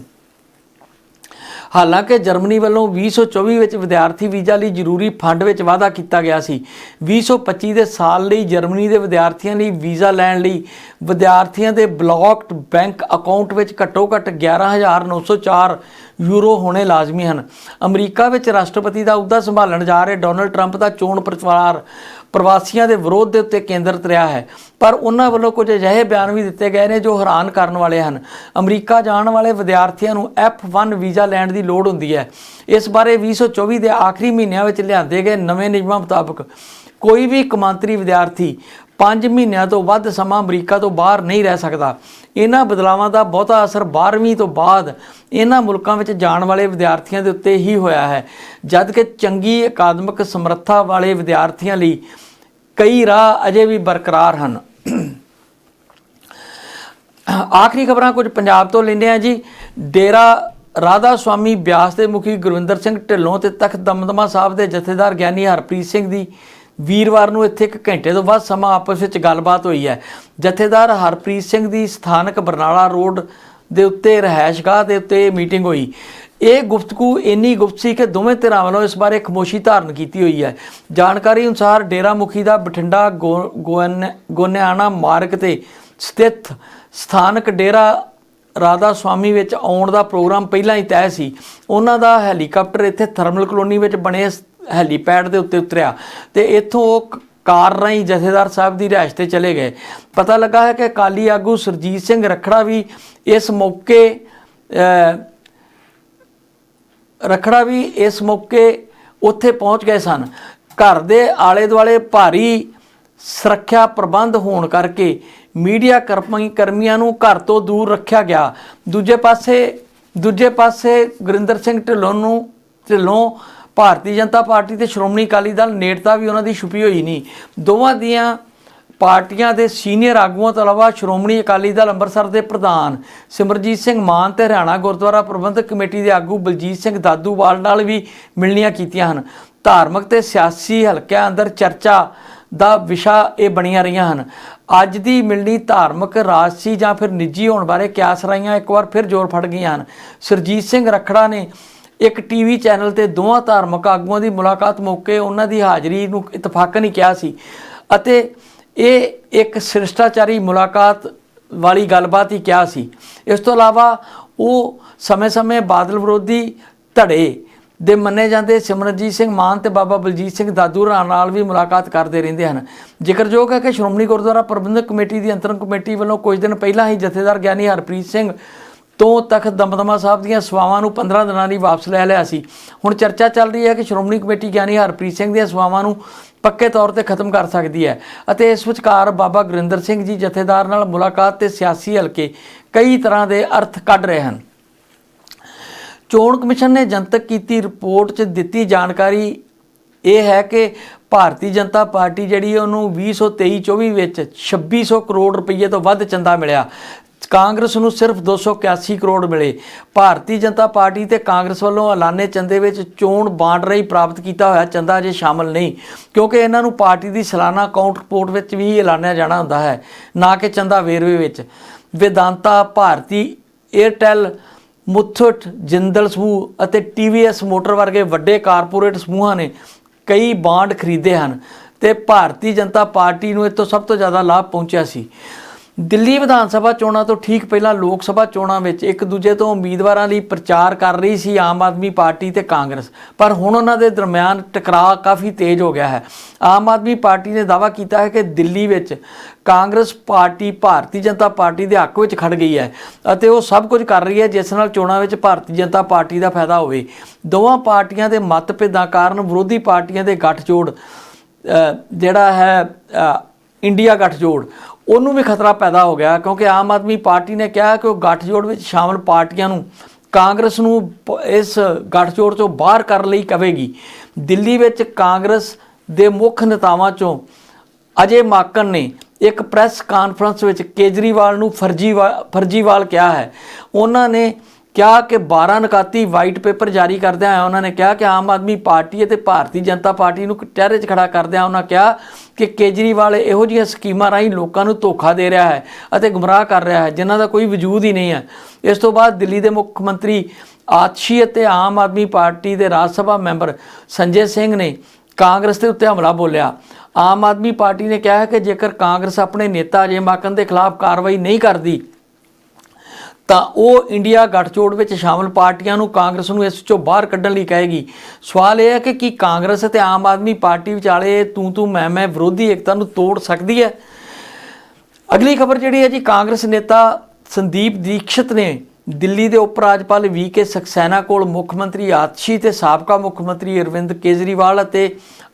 ਹਾਲਾਂਕਿ ਜਰਮਨੀ ਵੱਲੋਂ 2024 ਵਿੱਚ ਵਿਦਿਆਰਥੀ ਵੀਜ਼ਾ ਲਈ ਜ਼ਰੂਰੀ ਫੰਡ ਵਿੱਚ ਵਾਅਦਾ ਕੀਤਾ ਗਿਆ ਸੀ। 2025 ਦੇ ਸਾਲ ਲਈ ਜਰਮਨੀ ਦੇ ਵਿਦਿਆਰਥੀਆਂ ਲਈ ਵੀਜ਼ਾ ਲੈਣ ਲਈ ਵਿਦਿਆਰਥੀਆਂ ਦੇ ਬਲੌਕਡ ਬੈਂਕ ਅਕਾਊਂਟ ਵਿੱਚ ਘੱਟੋ-ਘੱਟ 11904 ਯੂਰੋ ਹੋਣੇ ਲਾਜ਼ਮੀ ਹਨ। ਅਮਰੀਕਾ ਵਿੱਚ ਰਾਸ਼ਟਰਪਤੀ ਦਾ ਅਹੁਦਾ ਸੰਭਾਲਣ ਜਾ ਰਹੇ ਡੋਨਲਡ ਟਰੰਪ ਦਾ ਚੋਣ ਪ੍ਰਚਾਰ ਪ੍ਰਵਾਸੀਆਂ ਦੇ ਵਿਰੋਧ ਦੇ ਉੱਤੇ ਕੇਂਦਰਿਤ ਰਿਹਾ ਹੈ। ਪਰ ਉਹਨਾਂ ਵੱਲੋਂ ਕੁਝ ਅਜਿਹੇ ਬਿਆਨ ਵੀ ਦਿੱਤੇ ਗਏ ਨੇ ਜੋ ਹੈਰਾਨ ਕਰਨ ਵਾਲੇ ਹਨ। ਅਮਰੀਕਾ ਜਾਣ ਵਾਲੇ ਵਿਦਿਆਰਥੀਆਂ ਨੂੰ F1 ਵੀਜ਼ਾ ਲੈਣ ਦੀ ਲੋੜ ਹੁੰਦੀ ਹੈ। ਇਸ ਬਾਰੇ 2024 ਦੇ ਆਖਰੀ ਮਹੀਨਿਆਂ ਵਿੱਚ ਲਿਆਂਦੇ ਗਏ ਨਵੇਂ ਨਿਯਮਾਂ ਮੁਤਾਬਕ ਕੋਈ ਵੀ ਕਮਾਂਤਰੀ ਵਿਦਿਆਰਥੀ 5 ਮਹੀਨਿਆਂ ਤੋਂ ਵੱਧ ਸਮਾਂ ਅਮਰੀਕਾ ਤੋਂ ਬਾਹਰ ਨਹੀਂ ਰਹਿ ਸਕਦਾ। ਇਹਨਾਂ ਬਦਲਾਵਾਂ ਦਾ ਬਹੁਤਾ ਅਸਰ 12ਵੀਂ ਤੋਂ ਬਾਅਦ ਇਹਨਾਂ ਮੁਲਕਾਂ ਵਿੱਚ ਜਾਣ ਵਾਲੇ ਵਿਦਿਆਰਥੀਆਂ ਦੇ ਉੱਤੇ ਹੀ ਹੋਇਆ ਹੈ। ਜਦ ਕਿ ਚੰਗੀ ਅਕਾਦਮਿਕ ਸਮਰੱਥਾ ਵਾਲੇ ਵਿਦਿਆਰਥੀਆਂ ਲਈ ਕਈ ਰਾਹ ਅਜੇ ਵੀ ਬਰਕਰਾਰ ਹਨ। ਆਖਰੀ ਖਬਰਾਂ ਕੁਝ ਪੰਜਾਬ ਤੋਂ ਲੈਂਦੇ ਆ ਜੀ। ਡੇਰਾ ਰਾਧਾ ਸਵਾਮੀ ਬਿਆਸ ਦੇ ਮੁਖੀ ਗੁਰਵਿੰਦਰ ਸਿੰਘ ਢਿੱਲੋਂ ਤੇ ਤਖਤ ਦਮਦਮਾ ਸਾਹਿਬ ਦੇ ਜਥੇਦਾਰ ਗਿਆਨੀ ਹਰਪ੍ਰੀਤ ਸਿੰਘ ਦੀ ਵੀਰਵਾਰ ਨੂੰ ਇੱਥੇ ਇੱਕ ਘੰਟੇ ਤੋਂ ਬਾਅਦ ਸਮਾਂ ਆਪਸ ਵਿੱਚ ਗੱਲਬਾਤ ਹੋਈ ਹੈ। ਜਥੇਦਾਰ ਹਰਪ੍ਰੀਤ ਸਿੰਘ ਦੀ ਸਥਾਨਕ ਬਰਨਾਲਾ ਰੋਡ ਦੇ ਉੱਤੇ ਰਹਿائشਗਾਹ ਦੇ ਉੱਤੇ ਮੀਟਿੰਗ ਹੋਈ। ਇਹ ਗੁਫ਼ਤਗੂ ਇੰਨੀ ਗੁਪਤ ਸੀ ਕਿ ਦੋਵੇਂ ਧਿਰਾਂ ਵੱਲੋਂ ਇਸ ਬਾਰੇ ਖਮੋਸ਼ੀ ਧਾਰਨ ਕੀਤੀ ਹੋਈ ਹੈ। ਜਾਣਕਾਰੀ ਅਨੁਸਾਰ ਡੇਰਾ ਮੁਖੀ ਦਾ ਬਠਿੰਡਾ ਗੋ- ਗੋਨ- ਗੋਨਿਆਣਾ ਮਾਰਗ ਤੇ ਸਥਿਤ ਸਥਾਨਕ ਡੇਰਾ ਰਾਧਾ ਸਵਾਮੀ ਵਿੱਚ ਆਉਣ ਦਾ ਪ੍ਰੋਗਰਾਮ ਪਹਿਲਾਂ ਹੀ ਤੈਅ ਸੀ। ਉਹਨਾਂ ਦਾ ਹੈਲੀਕਾਪਟਰ ਇੱਥੇ ਥਰਮਲ ਕਲੋਨੀ ਵਿੱਚ ਬਣੇ ਹੈਲੀਪੈਡ ਦੇ ਉੱਤੇ ਉਤਰਿਆ ਤੇ ਇੱਥੋਂ ਉਹ ਕਾਰ ਰਾਹੀਂ ਜਥੇਦਾਰ ਸਾਹਿਬ ਦੀ ਰਿਹਾਇਸ਼ ਤੇ ਚਲੇ ਗਏ। ਪਤਾ ਲੱਗਾ ਹੈ ਕਿ ਅਕਾਲੀ ਆਗੂ ਸਰਜੀਤ ਸਿੰਘ ਰਖੜਾ ਵੀ ਇਸ ਮੌਕੇ ਰਖੜਾ ਵੀ ਇਸ ਮੌਕੇ ਉੱਥੇ ਪਹੁੰਚ ਗਏ ਸਨ। ਘਰ ਦੇ ਆਲੇ ਦੁਆਲੇ ਭਾਰੀ ਸੁਰੱਖਿਆ ਪ੍ਰਬੰਧ ਹੋਣ ਕਰਕੇ ਮੀਡੀਆ ਕਰਮੀ ਕਰਮੀਆਂ ਨੂੰ ਘਰ ਤੋਂ ਦੂਰ ਰੱਖਿਆ ਗਿਆ। ਦੂਜੇ ਪਾਸੇ ਦੂਜੇ ਪਾਸੇ ਗੁਰਿੰਦਰ ਸਿੰਘ ਢਿੱਲੋਂ ਨੂੰ, ਢਿੱਲੋਂ ਭਾਰਤੀ ਜਨਤਾ ਪਾਰਟੀ ਤੇ ਸ਼੍ਰੋਮਣੀ ਅਕਾਲੀ ਦਲ ਨੇੜਤਾ ਵੀ ਉਹਨਾਂ ਦੀ ਛੁਪੀ ਹੋਈ ਨਹੀਂ। ਦੋਵਾਂ ਦੀਆਂ ਪਾਰਟੀਆਂ ਦੇ ਸੀਨੀਅਰ ਆਗੂਆਂ ਤੋਂ ਇਲਾਵਾ ਸ਼੍ਰੋਮਣੀ ਅਕਾਲੀ ਦਲ ਅੰਮ੍ਰਿਤਸਰ ਦੇ ਪ੍ਰਧਾਨ ਸਿਮਰਜੀਤ ਸਿੰਘ ਮਾਨ ਤੇ ਹਰਿਆਣਾ ਗੁਰਦੁਆਰਾ ਪ੍ਰਬੰਧਕ ਕਮੇਟੀ ਦੇ ਆਗੂ ਬਲਜੀਤ ਸਿੰਘ ਦਾਦੂਵਾਲ ਨਾਲ ਵੀ ਮਿਲਣੀਆਂ ਕੀਤੀਆਂ ਹਨ। ਧਾਰਮਿਕ ਤੇ ਸਿਆਸੀ ਹਲਕਿਆਂ ਅੰਦਰ ਚਰਚਾ ਦਾ ਵਿਸ਼ਾ ਇਹ ਬਣੀਆਂ ਰਹੀਆਂ ਹਨ। ਅੱਜ ਦੀ ਮਿਲਣੀ ਧਾਰਮਿਕ, ਰਾਜਸੀ ਜਾਂ ਫਿਰ ਨਿੱਜੀ ਹੋਣ ਬਾਰੇ ਕਿਆਸ ਰਾਈਆਂ ਇੱਕ ਵਾਰ ਫਿਰ ਜ਼ੋਰ ਫੜ ਗਈਆਂ ਹਨ। ਸਰਜੀਤ ਸਿੰਘ ਰਖੜਾ ਨੇ ਇੱਕ ਟੀਵੀ ਚੈਨਲ ਤੇ ਦੋਵਾਂ ਧਾਰਮਿਕ ਆਗੂਆਂ ਦੀ ਮੁਲਾਕਾਤ ਮੌਕੇ ਉਹਨਾਂ ਦੀ ਹਾਜ਼ਰੀ ਨੂੰ ਇਤਫਾਕਨ ਹੀ ਕਿਹਾ ਸੀ ਅਤੇ ਇਹ ਇੱਕ ਸ਼ਿਸ਼ਟਾਚਾਰੀ ਮੁਲਾਕਾਤ ਵਾਲੀ ਗੱਲਬਾਤ ਹੀ ਕਿਹਾ ਸੀ। ਇਸ ਤੋਂ ਇਲਾਵਾ ਉਹ ਸਮੇਂ-ਸਮੇਂ ਬਾਦਲ ਵਿਰੋਧੀ ਧੜੇ ਦੇ ਮੰਨੇ ਜਾਂਦੇ ਸਿਮਰਨਜੀਤ ਸਿੰਘ ਮਾਨ ਤੇ ਬਾਬਾ ਬਲਜੀਤ ਸਿੰਘ ਦਾਦੂ ਰਾਂ ਨਾਲ ਵੀ ਮੁਲਾਕਾਤ ਕਰਦੇ ਰਹਿੰਦੇ ਹਨ। ਜ਼ਿਕਰਯੋਗ ਹੈ ਕਿ ਸ਼੍ਰੋਮਣੀ ਗੁਰਦੁਆਰਾ ਪ੍ਰਬੰਧਕ ਕਮੇਟੀ ਦੀ ਅੰਤਰੰਗ ਕਮੇਟੀ ਵੱਲੋਂ ਕੁਝ ਦਿਨ ਪਹਿਲਾਂ ਹੀ ਜਥੇਦਾਰ ਗਿਆਨੀ ਹਰਪ੍ਰੀਤ ਸਿੰਘ ਤੋਂ ਤਖਤ ਦਮਦਮਾ ਸਾਹਿਬ ਦੀਆਂ ਸੇਵਾਵਾਂ ਨੂੰ 15 ਦਿਨਾਂ ਲਈ ਵਾਪਸ ਲੈ ਲਿਆ ਸੀ। ਹੁਣ ਚਰਚਾ ਚੱਲ ਰਹੀ ਹੈ ਕਿ ਸ਼੍ਰੋਮਣੀ ਕਮੇਟੀ ਗਿਆਨੀ ਹਰਪ੍ਰੀਤ ਸਿੰਘ ਦੀਆਂ ਸੇਵਾਵਾਂ ਨੂੰ ਪੱਕੇ ਤੌਰ ਤੇ ਖਤਮ ਕਰ ਸਕਦੀ ਹੈ ਅਤੇ ਇਸ ਵਿਚਕਾਰ ਬਾਬਾ ਗੁਰਿੰਦਰ ਸਿੰਘ ਜੀ ਜਥੇਦਾਰ ਨਾਲ ਮੁਲਾਕਾਤ ਤੇ ਸਿਆਸੀ ਹਲਕੇ ਕਈ ਤਰ੍ਹਾਂ ਦੇ ਅਰਥ ਕੱਢ ਰਹੇ ਹਨ। ਚੋਣ ਕਮਿਸ਼ਨ ਨੇ ਜਨਤਕ ਕੀਤੀ ਰਿਪੋਰਟ 'ਚ ਦਿੱਤੀ ਜਾਣਕਾਰੀ ਇਹ ਹੈ ਕਿ ਭਾਰਤੀ ਜਨਤਾ ਪਾਰਟੀ ਜਿਹੜੀ ਹੈ ਉਹਨੂੰ 2023-24 ਵਿੱਚ 2600 ਕਰੋੜ ਰੁਪਏ ਤੋਂ ਵੱਧ ਚੰਦਾ ਮਿਲਿਆ। ਕਾਂਗਰਸ ਨੂੰ ਸਿਰਫ 281 ਕਰੋੜ ਮਿਲੇ। ਭਾਰਤੀ ਜਨਤਾ ਪਾਰਟੀ ਤੇ ਕਾਂਗਰਸ ਵੱਲੋਂ ਐਲਾਨੇ ਚੰਦੇ ਵਿੱਚ ਚੋਣ ਬਾਂਡ ਰਹੀ ਪ੍ਰਾਪਤ ਕੀਤਾ ਹੋਇਆ ਚੰਦਾ ਅਜੇ ਸ਼ਾਮਲ ਨਹੀਂ, ਕਿਉਂਕਿ ਇਹਨਾਂ ਨੂੰ ਪਾਰਟੀ ਦੀ ਸਾਲਾਨਾ ਅਕਾਊਂਟ ਰਿਪੋਰਟ ਵਿੱਚ ਵੀ ਐਲਾਨਿਆ ਜਾਣਾ ਹੁੰਦਾ ਹੈ, ਨਾ ਕਿ ਚੰਦਾ ਵੇਰਵੇ ਵਿੱਚ। ਵਿਦਾਂਤਾ ਭਾਰਤੀ, ਏਅਰਟੈਲ, ਮੁਥੂਟ, ਜਿੰਦਲ ਸਮੂਹ ਅਤੇ ਟੀਵੀਐਸ ਮੋਟਰ ਵਰਗੇ ਵੱਡੇ ਕਾਰਪੋਰੇਟ ਸਮੂਹਾਂ ਨੇ ਕਈ ਬਾਂਡ ਖਰੀਦੇ ਹਨ ਤੇ ਭਾਰਤੀ ਜਨਤਾ ਪਾਰਟੀ ਨੂੰ ਇਹ ਤੋਂ ਸਭ ਤੋਂ ਜ਼ਿਆਦਾ ਲਾਭ ਪਹੁੰਚਿਆ ਸੀ। ਦਿੱਲੀ ਵਿਧਾਨ ਸਭਾ ਚੋਣਾਂ ਤੋਂ ਠੀਕ ਪਹਿਲਾਂ ਲੋਕ ਸਭਾ ਚੋਣਾਂ ਵਿੱਚ ਇੱਕ ਦੂਜੇ ਤੋਂ ਉਮੀਦਵਾਰਾਂ ਲਈ ਪ੍ਰਚਾਰ ਕਰ ਰਹੀ ਸੀ ਆਮ ਆਦਮੀ ਪਾਰਟੀ ਤੇ ਕਾਂਗਰਸ। ਪਰ ਹੁਣ ਉਹਨਾਂ ਦੇ ਦਰਮਿਆਨ ਟਕਰਾਅ ਕਾਫੀ ਤੇਜ਼ ਹੋ ਗਿਆ ਹੈ। ਆਮ ਆਦਮੀ ਪਾਰਟੀ ਨੇ ਦਾਅਵਾ ਕੀਤਾ ਹੈ ਕਿ ਦਿੱਲੀ ਵਿੱਚ ਕਾਂਗਰਸ ਪਾਰਟੀ ਭਾਰਤੀ ਜਨਤਾ ਪਾਰਟੀ ਦੇ ਹੱਕ ਵਿੱਚ ਖੜ ਗਈ ਹੈ ਅਤੇ ਉਹ ਸਭ ਕੁਝ ਕਰ ਰਹੀ ਹੈ ਜਿਸ ਨਾਲ ਚੋਣਾਂ ਵਿੱਚ ਭਾਰਤੀ ਜਨਤਾ ਪਾਰਟੀ ਦਾ ਫਾਇਦਾ ਹੋਵੇ। ਦੋਵਾਂ ਪਾਰਟੀਆਂ ਦੇ ਮਤਭੇਦਾਂ ਕਾਰਨ ਵਿਰੋਧੀ ਪਾਰਟੀਆਂ ਦੇ ਗੱਠਜੋੜ ਜਿਹੜਾ ਹੈ ਇੰਡੀਆ ਗੱਠਜੋੜ ਉਹਨੂੰ ਵੀ ਖਤਰਾ ਪੈਦਾ ਹੋ ਗਿਆ ਕਿਉਂਕਿ ਆਮ ਆਦਮੀ ਪਾਰਟੀ ਨੇ ਕਿਹਾ ਕਿ ਉਹ ਗੱਠਜੋੜ ਵਿੱਚ ਸ਼ਾਮਲ ਪਾਰਟੀਆਂ ਨੂੰ ਕਾਂਗਰਸ ਨੂੰ ਪ- ਇਸ ਗੱਠਜੋੜ ਤੋਂ ਬਾਹਰ ਕਰਨ ਲਈ ਕਵੇਗੀ। ਦਿੱਲੀ ਵਿੱਚ ਕਾਂਗਰਸ ਦੇ ਮੁੱਖ ਨੇਤਾਵਾਂ ਚੋਂ ਅਜੇ ਮਾਕਨ ਨੇ ਇੱਕ ਪ੍ਰੈਸ ਕਾਨਫਰੰਸ ਵਿੱਚ ਕੇਜਰੀਵਾਲ ਨੂੰ ਫਰਜੀਵਾਲ ਫਰਜੀਵਾਲ ਕਿਹਾ ਹੈ। ਉਹਨਾਂ ਨੇ ਕਿਹਾ ਕਿ 12 ਨਕਾਤੀ ਵਾਈਟ ਪੇਪਰ ਜਾਰੀ ਕਰਦਿਆਂ ਹੋਇਆ ਉਹਨਾਂ ਨੇ ਕਿਹਾ ਕਿ ਆਮ ਆਦਮੀ ਪਾਰਟੀ ਅਤੇ ਭਾਰਤੀ ਜਨਤਾ ਪਾਰਟੀ ਨੂੰ ਚਿਹਰੇ 'ਚ ਖੜਾ ਕਰਦਿਆਂ ਉਹਨਾਂ ਕਿਹਾ ਕਿ ਕੇਜਰੀਵਾਲ ਇਹੋ ਜਿਹੀਆਂ ਸਕੀਮਾਂ ਰਾਹੀਂ ਲੋਕਾਂ ਨੂੰ ਧੋਖਾ ਦੇ ਰਿਹਾ ਹੈ ਅਤੇ ਗੁੰਮਰਾਹ ਕਰ ਰਿਹਾ ਹੈ, ਜਿਨ੍ਹਾਂ ਦਾ ਕੋਈ ਵਜੂਦ ਹੀ ਨਹੀਂ ਹੈ। ਇਸ ਤੋਂ ਬਾਅਦ ਦਿੱਲੀ ਦੇ ਮੁੱਖ ਮੰਤਰੀ ਆਤਸ਼ੀ ਅਤੇ ਆਮ ਆਦਮੀ ਪਾਰਟੀ ਦੇ ਰਾਜ ਸਭਾ ਮੈਂਬਰ ਸੰਜੇ ਸਿੰਘ ਨੇ ਕਾਂਗਰਸ ਦੇ ਉੱਤੇ ਹਮਲਾ ਬੋਲਿਆ। ਆਮ ਆਦਮੀ ਪਾਰਟੀ ਨੇ ਕਿਹਾ ਹੈ ਕਿ ਜੇਕਰ ਕਾਂਗਰਸ ਆਪਣੇ ਨੇਤਾ ਅਜੇ ਮਾਕਨ ਦੇ ਖਿਲਾਫ ਕਾਰਵਾਈ ਨਹੀਂ ਕਰਦੀ ਤਾਂ ਉਹ ਇੰਡੀਆ ਗੱਠਜੋੜ ਵਿੱਚ ਸ਼ਾਮਲ ਪਾਰਟੀਆਂ ਨੂੰ ਕਾਂਗਰਸ ਨੂੰ ਇਸ ਚੋਂ ਬਾਹਰ ਕੱਢਣ ਲਈ ਕਹੇਗੀ। ਸਵਾਲ ਇਹ ਹੈ ਕਿ ਕੀ ਕਾਂਗਰਸ ਅਤੇ ਆਮ ਆਦਮੀ ਪਾਰਟੀ ਵਿਚਾਲੇ ਤੂੰ ਤੂੰ ਮੈਂ ਮੈਂ ਵਿਰੋਧੀ ਏਕਤਾ ਨੂੰ ਤੋੜ ਸਕਦੀ ਹੈ? ਅਗਲੀ ਖਬਰ ਜਿਹੜੀ ਹੈ ਜੀ, ਕਾਂਗਰਸ ਨੇਤਾ ਸੰਦੀਪ ਦੀਕਸ਼ਿਤ ਨੇ ਦਿੱਲੀ ਦੇ ਉਪ ਰਾਜਪਾਲ ਵੀ ਕੇ ਸਕਸੈਨਾ ਕੋਲ ਮੁੱਖ ਮੰਤਰੀ ਆਤਸ਼ੀ ਤੇ ਸਾਬਕਾ ਮੁੱਖ ਮੰਤਰੀ ਅਰਵਿੰਦ ਕੇਜਰੀਵਾਲ ਅਤੇ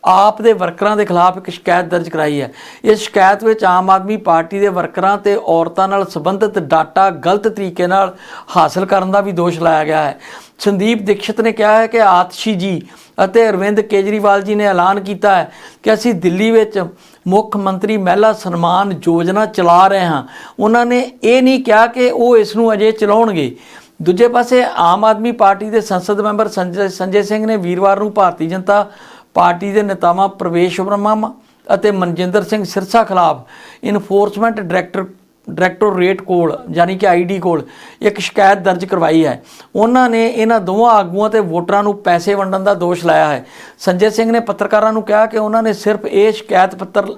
ਆਪ ਦੇ ਵਰਕਰਾਂ ਦੇ ਖਿਲਾਫ ਇੱਕ ਸ਼ਿਕਾਇਤ ਦਰਜ ਕਰਾਈ ਹੈ। ਇਸ ਸ਼ਿਕਾਇਤ ਵਿੱਚ ਆਮ ਆਦਮੀ ਪਾਰਟੀ ਦੇ ਵਰਕਰਾਂ ਤੇ ਔਰਤਾਂ ਨਾਲ ਸੰਬੰਧਿਤ ਡਾਟਾ ਗਲਤ ਤਰੀਕੇ ਨਾਲ ਹਾਸਲ ਕਰਨ ਦਾ ਵੀ ਦੋਸ਼ ਲਾਇਆ ਗਿਆ ਹੈ। ਸੰਦੀਪ ਦੀਕਸ਼ਿਤ ਨੇ ਕਿਹਾ ਹੈ ਕਿ ਆਤਸ਼ੀ ਜੀ ਅਤੇ ਅਰਵਿੰਦ ਕੇਜਰੀਵਾਲ ਜੀ ਨੇ ਐਲਾਨ ਕੀਤਾ ਹੈ ਕਿ ਅਸੀਂ ਦਿੱਲੀ ਵਿੱਚ ਮੁੱਖ ਮੰਤਰੀ ਮਹਿਲਾ ਸਨਮਾਨ ਯੋਜਨਾ ਚਲਾ ਰਹੇ ਹਾਂ। ਉਹਨਾਂ ਨੇ ਇਹ ਨਹੀਂ ਕਿਹਾ ਕਿ ਉਹ ਇਸ ਨੂੰ ਅਜੇ ਚਲਾਉਣਗੇ। ਦੂਜੇ ਪਾਸੇ ਆਮ ਆਦਮੀ ਪਾਰਟੀ ਦੇ ਸੰਸਦ ਮੈਂਬਰ ਸੰਜੇ ਸੰਜੇ ਸਿੰਘ ਨੇ ਵੀਰਵਾਰ ਨੂੰ ਭਾਰਤੀ ਜਨਤਾ ਪਾਰਟੀ ਦੇ ਨੇਤਾਵਾਂ ਪ੍ਰਵੇਸ਼ ਬ੍ਰਹਮਾ ਅਤੇ ਮਨਜਿੰਦਰ ਸਿੰਘ ਸਿਰਸਾ ਖਿਲਾਫ ਇਨਫੋਰਸਮੈਂਟ ਡਾਇਰੈਕਟਰ ਡਾਇਰੈਕਟੋਰੇਟ ਕੋਲ ਯਾਨੀ ਕਿ ਆਈਡੀ ਕੋਲ, ਇੱਕ ਸ਼ਿਕਾਇਤ ਦਰਜ ਕਰਵਾਈ ਹੈ। ਉਹਨਾਂ ਨੇ ਇਹਨਾਂ ਦੋਵਾਂ ਆਗੂਆਂ ਤੇ ਵੋਟਰਾਂ ਨੂੰ ਪੈਸੇ ਵੰਡਣ ਦਾ ਦੋਸ਼ ਲਾਇਆ ਹੈ। ਸੰਜੇ ਸਿੰਘ ਨੇ ਪੱਤਰਕਾਰਾਂ ਨੂੰ ਕਿਹਾ ਕਿ ਉਹਨਾਂ ਨੇ ਸਿਰਫ ਇਹ ਸ਼ਿਕਾਇਤ ਪੱਤਰ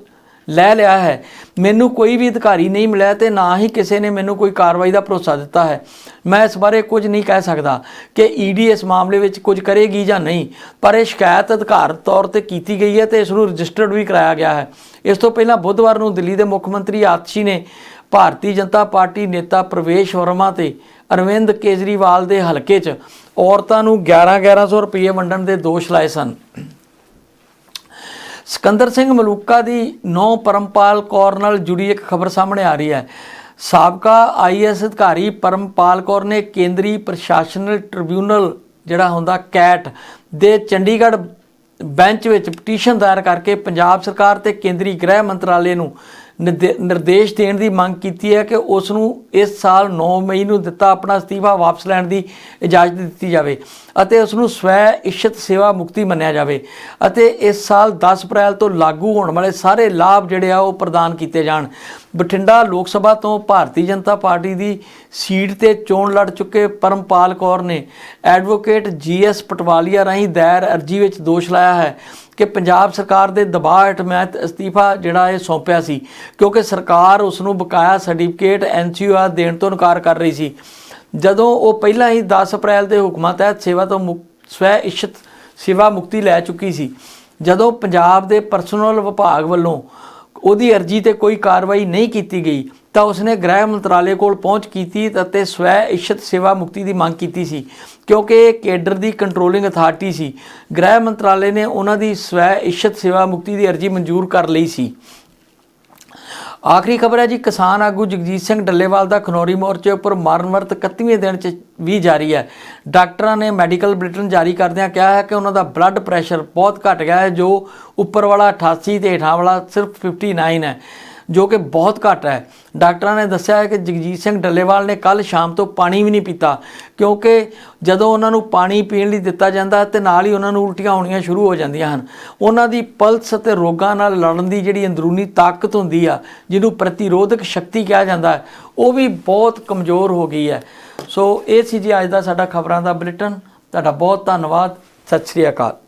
ਲੈ ਲਿਆ ਹੈ। ਮੈਨੂੰ ਕੋਈ ਵੀ ਅਧਿਕਾਰੀ ਨਹੀਂ ਮਿਲਿਆ ਤੇ ਨਾ ਹੀ ਕਿਸੇ ਨੇ ਮੈਨੂੰ ਕੋਈ ਕਾਰਵਾਈ ਦਾ ਭਰੋਸਾ ਦਿੱਤਾ ਹੈ। ਮੈਂ ਇਸ ਬਾਰੇ ਕੁਝ ਨਹੀਂ ਕਹਿ ਸਕਦਾ ਕਿ ਈਡੀ ਇਸ ਮਾਮਲੇ ਵਿੱਚ ਕੁਝ ਕਰੇਗੀ ਜਾਂ ਨਹੀਂ, ਪਰ ਇਹ ਸ਼ਿਕਾਇਤ ਅਧਿਕਾਰ ਤੌਰ ਤੇ ਕੀਤੀ ਗਈ ਹੈ ਤੇ ਇਸ ਨੂੰ ਰਜਿਸਟਰਡ ਵੀ ਕਰਾਇਆ ਗਿਆ ਹੈ। ਇਸ ਤੋਂ ਪਹਿਲਾਂ ਬੁੱਧਵਾਰ ਨੂੰ ਦਿੱਲੀ ਦੇ ਮੁੱਖ ਮੰਤਰੀ ਆਤਸ਼ੀ ਨੇ ਭਾਰਤੀ ਜਨਤਾ ਪਾਰਟੀ ਨੇਤਾ ਪ੍ਰਵੇਸ਼ ਵਰਮਾ ਤੇ ਅਰਵਿੰਦ ਕੇਜਰੀਵਾਲ ਦੇ ਹਲਕੇ 'ਚ ਔਰਤਾਂ ਨੂੰ 11-1100 ਰੁਪਏ ਵੰਡਣ ਦੇ ਦੋਸ਼ ਲਾਏ ਸਨ। ਸਿਕੰਦਰ ਸਿੰਘ ਮਲੂਕਾ ਦੀ ਨੌ ਪਰਮਪਾਲ ਕੌਰ ਨਾਲ ਜੁੜੀ ਇੱਕ ਖਬਰ ਸਾਹਮਣੇ ਆ ਰਹੀ ਹੈ। ਸਾਬਕਾ ਆਈਐਸ ਅਧਿਕਾਰੀ ਪਰਮਪਾਲ ਕੌਰ ਨੇ ਕੇਂਦਰੀ ਪ੍ਰਸ਼ਾਸਨਲ ਟ੍ਰਿਬਿਊਨਲ ਜਿਹੜਾ ਹੁੰਦਾ ਕੈਟ ਦੇ ਚੰਡੀਗੜ੍ਹ ਬੈਂਚ ਵਿੱਚ ਪਟੀਸ਼ਨ ਦਾਇਰ ਕਰਕੇ ਪੰਜਾਬ ਸਰਕਾਰ ਤੇ ਕੇਂਦਰੀ ਗ੍ਰਹਿ ਮੰਤਰਾਲੇ ਨੂੰ ਨਿਰਦੇਸ਼ ਦੇਣ ਦੀ ਮੰਗ ਕੀਤੀ ਹੈ ਕਿ ਉਸ ਨੂੰ ਇਸ ਸਾਲ 9 ਮਈ ਨੂੰ ਦਿੱਤਾ ਆਪਣਾ ਅਸਤੀਫਾ ਵਾਪਸ ਲੈਣ ਦੀ ਇਜਾਜ਼ਤ ਦਿੱਤੀ ਜਾਵੇ ਅਤੇ ਉਸ ਨੂੰ ਸਵੈ ਇੱਛਤ ਸੇਵਾ ਮੁਕਤੀ ਮੰਨਿਆ ਜਾਵੇ ਅਤੇ ਇਸ ਸਾਲ 10 ਅਪ੍ਰੈਲ ਤੋਂ ਲਾਗੂ ਹੋਣ ਵਾਲੇ ਸਾਰੇ ਲਾਭ ਜਿਹੜੇ ਆ ਉਹ ਪ੍ਰਦਾਨ ਕੀਤੇ ਜਾਣ। ਬਠਿੰਡਾ ਲੋਕ ਸਭਾ ਤੋਂ ਭਾਰਤੀ ਜਨਤਾ ਪਾਰਟੀ ਦੀ ਸੀਟ ਤੇ ਚੋਣ ਲੜ ਚੁੱਕੇ ਪਰਮਪਾਲ ਕੌਰ ਨੇ ਐਡਵੋਕੇਟ ਜੀਐਸ ਪਟਵਾਲੀਆ ਰਾਹੀਂ ਦਾਇਰ ਅਰਜੀ ਵਿੱਚ ਦੋਸ਼ ਲਾਇਆ ਹੈ। ਕਿ ਪੰਜਾਬ ਸਰਕਾਰ ਦੇ ਦਬਾਅ ਹੇਠ ਮੈਂ ਅਸਤੀਫਾ ਜਿਹੜਾ ਇਹ ਸੌਂਪਿਆ ਸੀ, ਕਿਉਂਕਿ ਸਰਕਾਰ ਉਸ ਨੂੰ ਬਕਾਇਆ ਸਰਟੀਫਿਕੇਟ ਐਨਸੀਓਆਰ ਦੇਣ ਤੋਂ ਇਨਕਾਰ ਕਰ ਰਹੀ ਸੀ। ਜਦੋਂ ਉਹ ਪਹਿਲਾਂ ਹੀ 10 ਅਪ੍ਰੈਲ ਦੇ ਹੁਕਮਾਂ ਤਹਿਤ ਸੇਵਾ ਤੋਂ ਮੁਕ- ਸਵੈ ਇੱਛਤ ਸੇਵਾ ਮੁਕਤੀ ਲੈ ਚੁੱਕੀ ਸੀ, ਜਦੋਂ ਪੰਜਾਬ ਦੇ ਪਰਸਨਲ ਵਿਭਾਗ ਵੱਲੋਂ ਉਹਦੀ ਅਰਜੀ ਤੇ ਕੋਈ ਕਾਰਵਾਈ ਨਹੀਂ ਕੀਤੀ ਗਈ ਤਾਂ ਉਸਨੇ ਗ੍ਰਹਿ ਮੰਤਰਾਲੇ ਕੋਲ ਪਹੁੰਚ ਕੀਤੀ ਅਤੇ ਸਵੈ ਇਸ਼ਤ ਸੇਵਾ ਮੁਕਤੀ ਦੀ ਮੰਗ ਕੀਤੀ ਸੀ, ਕਿਉਂਕਿ ਇਹ ਕੇਡਰ ਦੀ ਕੰਟਰੋਲਿੰਗ ਅਥਾਰਟੀ ਸੀ। ਗ੍ਰਹਿ ਮੰਤਰਾਲੇ ਨੇ ਉਹਨਾਂ ਦੀ ਸਵੈ ਇਸ਼ਤ ਸੇਵਾ ਮੁਕਤੀ ਦੀ ਅਰਜ਼ੀ ਮਨਜ਼ੂਰ ਕਰ ਲਈ ਸੀ। ਆਖਰੀ ਖਬਰ ਹੈ ਜੀ, ਕਿਸਾਨ ਆਗੂ ਜਗਜੀਤ ਸਿੰਘ ਡੱਲੇਵਾਲ ਦਾ ਖਨੌਰੀ ਮੋਰਚੇ ਉੱਪਰ ਮਾਰਨ ਵਰਤ 31ਵੇਂ ਦਿਨ 'ਚ ਵੀ ਜਾਰੀ ਹੈ। ਡਾਕਟਰਾਂ ਨੇ ਮੈਡੀਕਲ ਬੁਲੇਟਿਨ ਜਾਰੀ ਕਰਦਿਆਂ ਕਿਹਾ ਹੈ ਕਿ ਉਹਨਾਂ ਦਾ ਬਲੱਡ ਪ੍ਰੈਸ਼ਰ ਬਹੁਤ ਘਟ ਗਿਆ ਹੈ, ਜੋ ਉੱਪਰ ਵਾਲਾ 88 ਤੇ ਹੇਠਾਂ ਵਾਲਾ ਸਿਰਫ 59 ਹੈ। ਜੋ ਕਿ ਬਹੁਤ ਘੱਟ ਹੈ। ਡਾਕਟਰਾਂ ਨੇ ਦੱਸਿਆ ਹੈ ਕਿ ਜਗਜੀਤ ਸਿੰਘ ਡੱਲੇਵਾਲ ਨੇ ਕੱਲ ਸ਼ਾਮ ਤੋਂ ਪਾਣੀ ਵੀ ਨਹੀਂ ਪੀਤਾ, ਕਿਉਂਕਿ ਜਦੋਂ ਉਹਨਾਂ ਨੂੰ ਪਾਣੀ ਪੀਣ ਲਈ ਦਿੱਤਾ ਜਾਂਦਾ ਹੈ ਤੇ ਨਾਲ ਹੀ ਉਹਨਾਂ ਨੂੰ ਉਲਟੀਆਂ ਹੋਣੀਆਂ ਸ਼ੁਰੂ ਹੋ ਜਾਂਦੀਆਂ ਹਨ। ਉਹਨਾਂ ਦੀ ਪਲਸ ਅਤੇ ਰੋਗਾਂ ਨਾਲ ਲੜਨ ਦੀ ਜਿਹੜੀ ਅੰਦਰੂਨੀ ਤਾਕਤ ਹੁੰਦੀ ਆ, ਜਿਹਨੂੰ ਪ੍ਰਤੀਰੋਧਕ ਸ਼ਕਤੀ ਕਿਹਾ ਜਾਂਦਾ ਹੈ, ਉਹ ਵੀ ਬਹੁਤ ਕਮਜ਼ੋਰ ਹੋ ਗਈ ਹੈ। ਸੋ ਇਹ ਸੀ ਜੀ ਅੱਜ ਦਾ ਸਾਡਾ ਖਬਰਾਂ ਦਾ ਬੁਲੇਟਿਨ। ਤੁਹਾਡਾ ਬਹੁਤ ਧੰਨਵਾਦ। ਸਤਿ ਸ੍ਰੀ ਅਕਾਲ।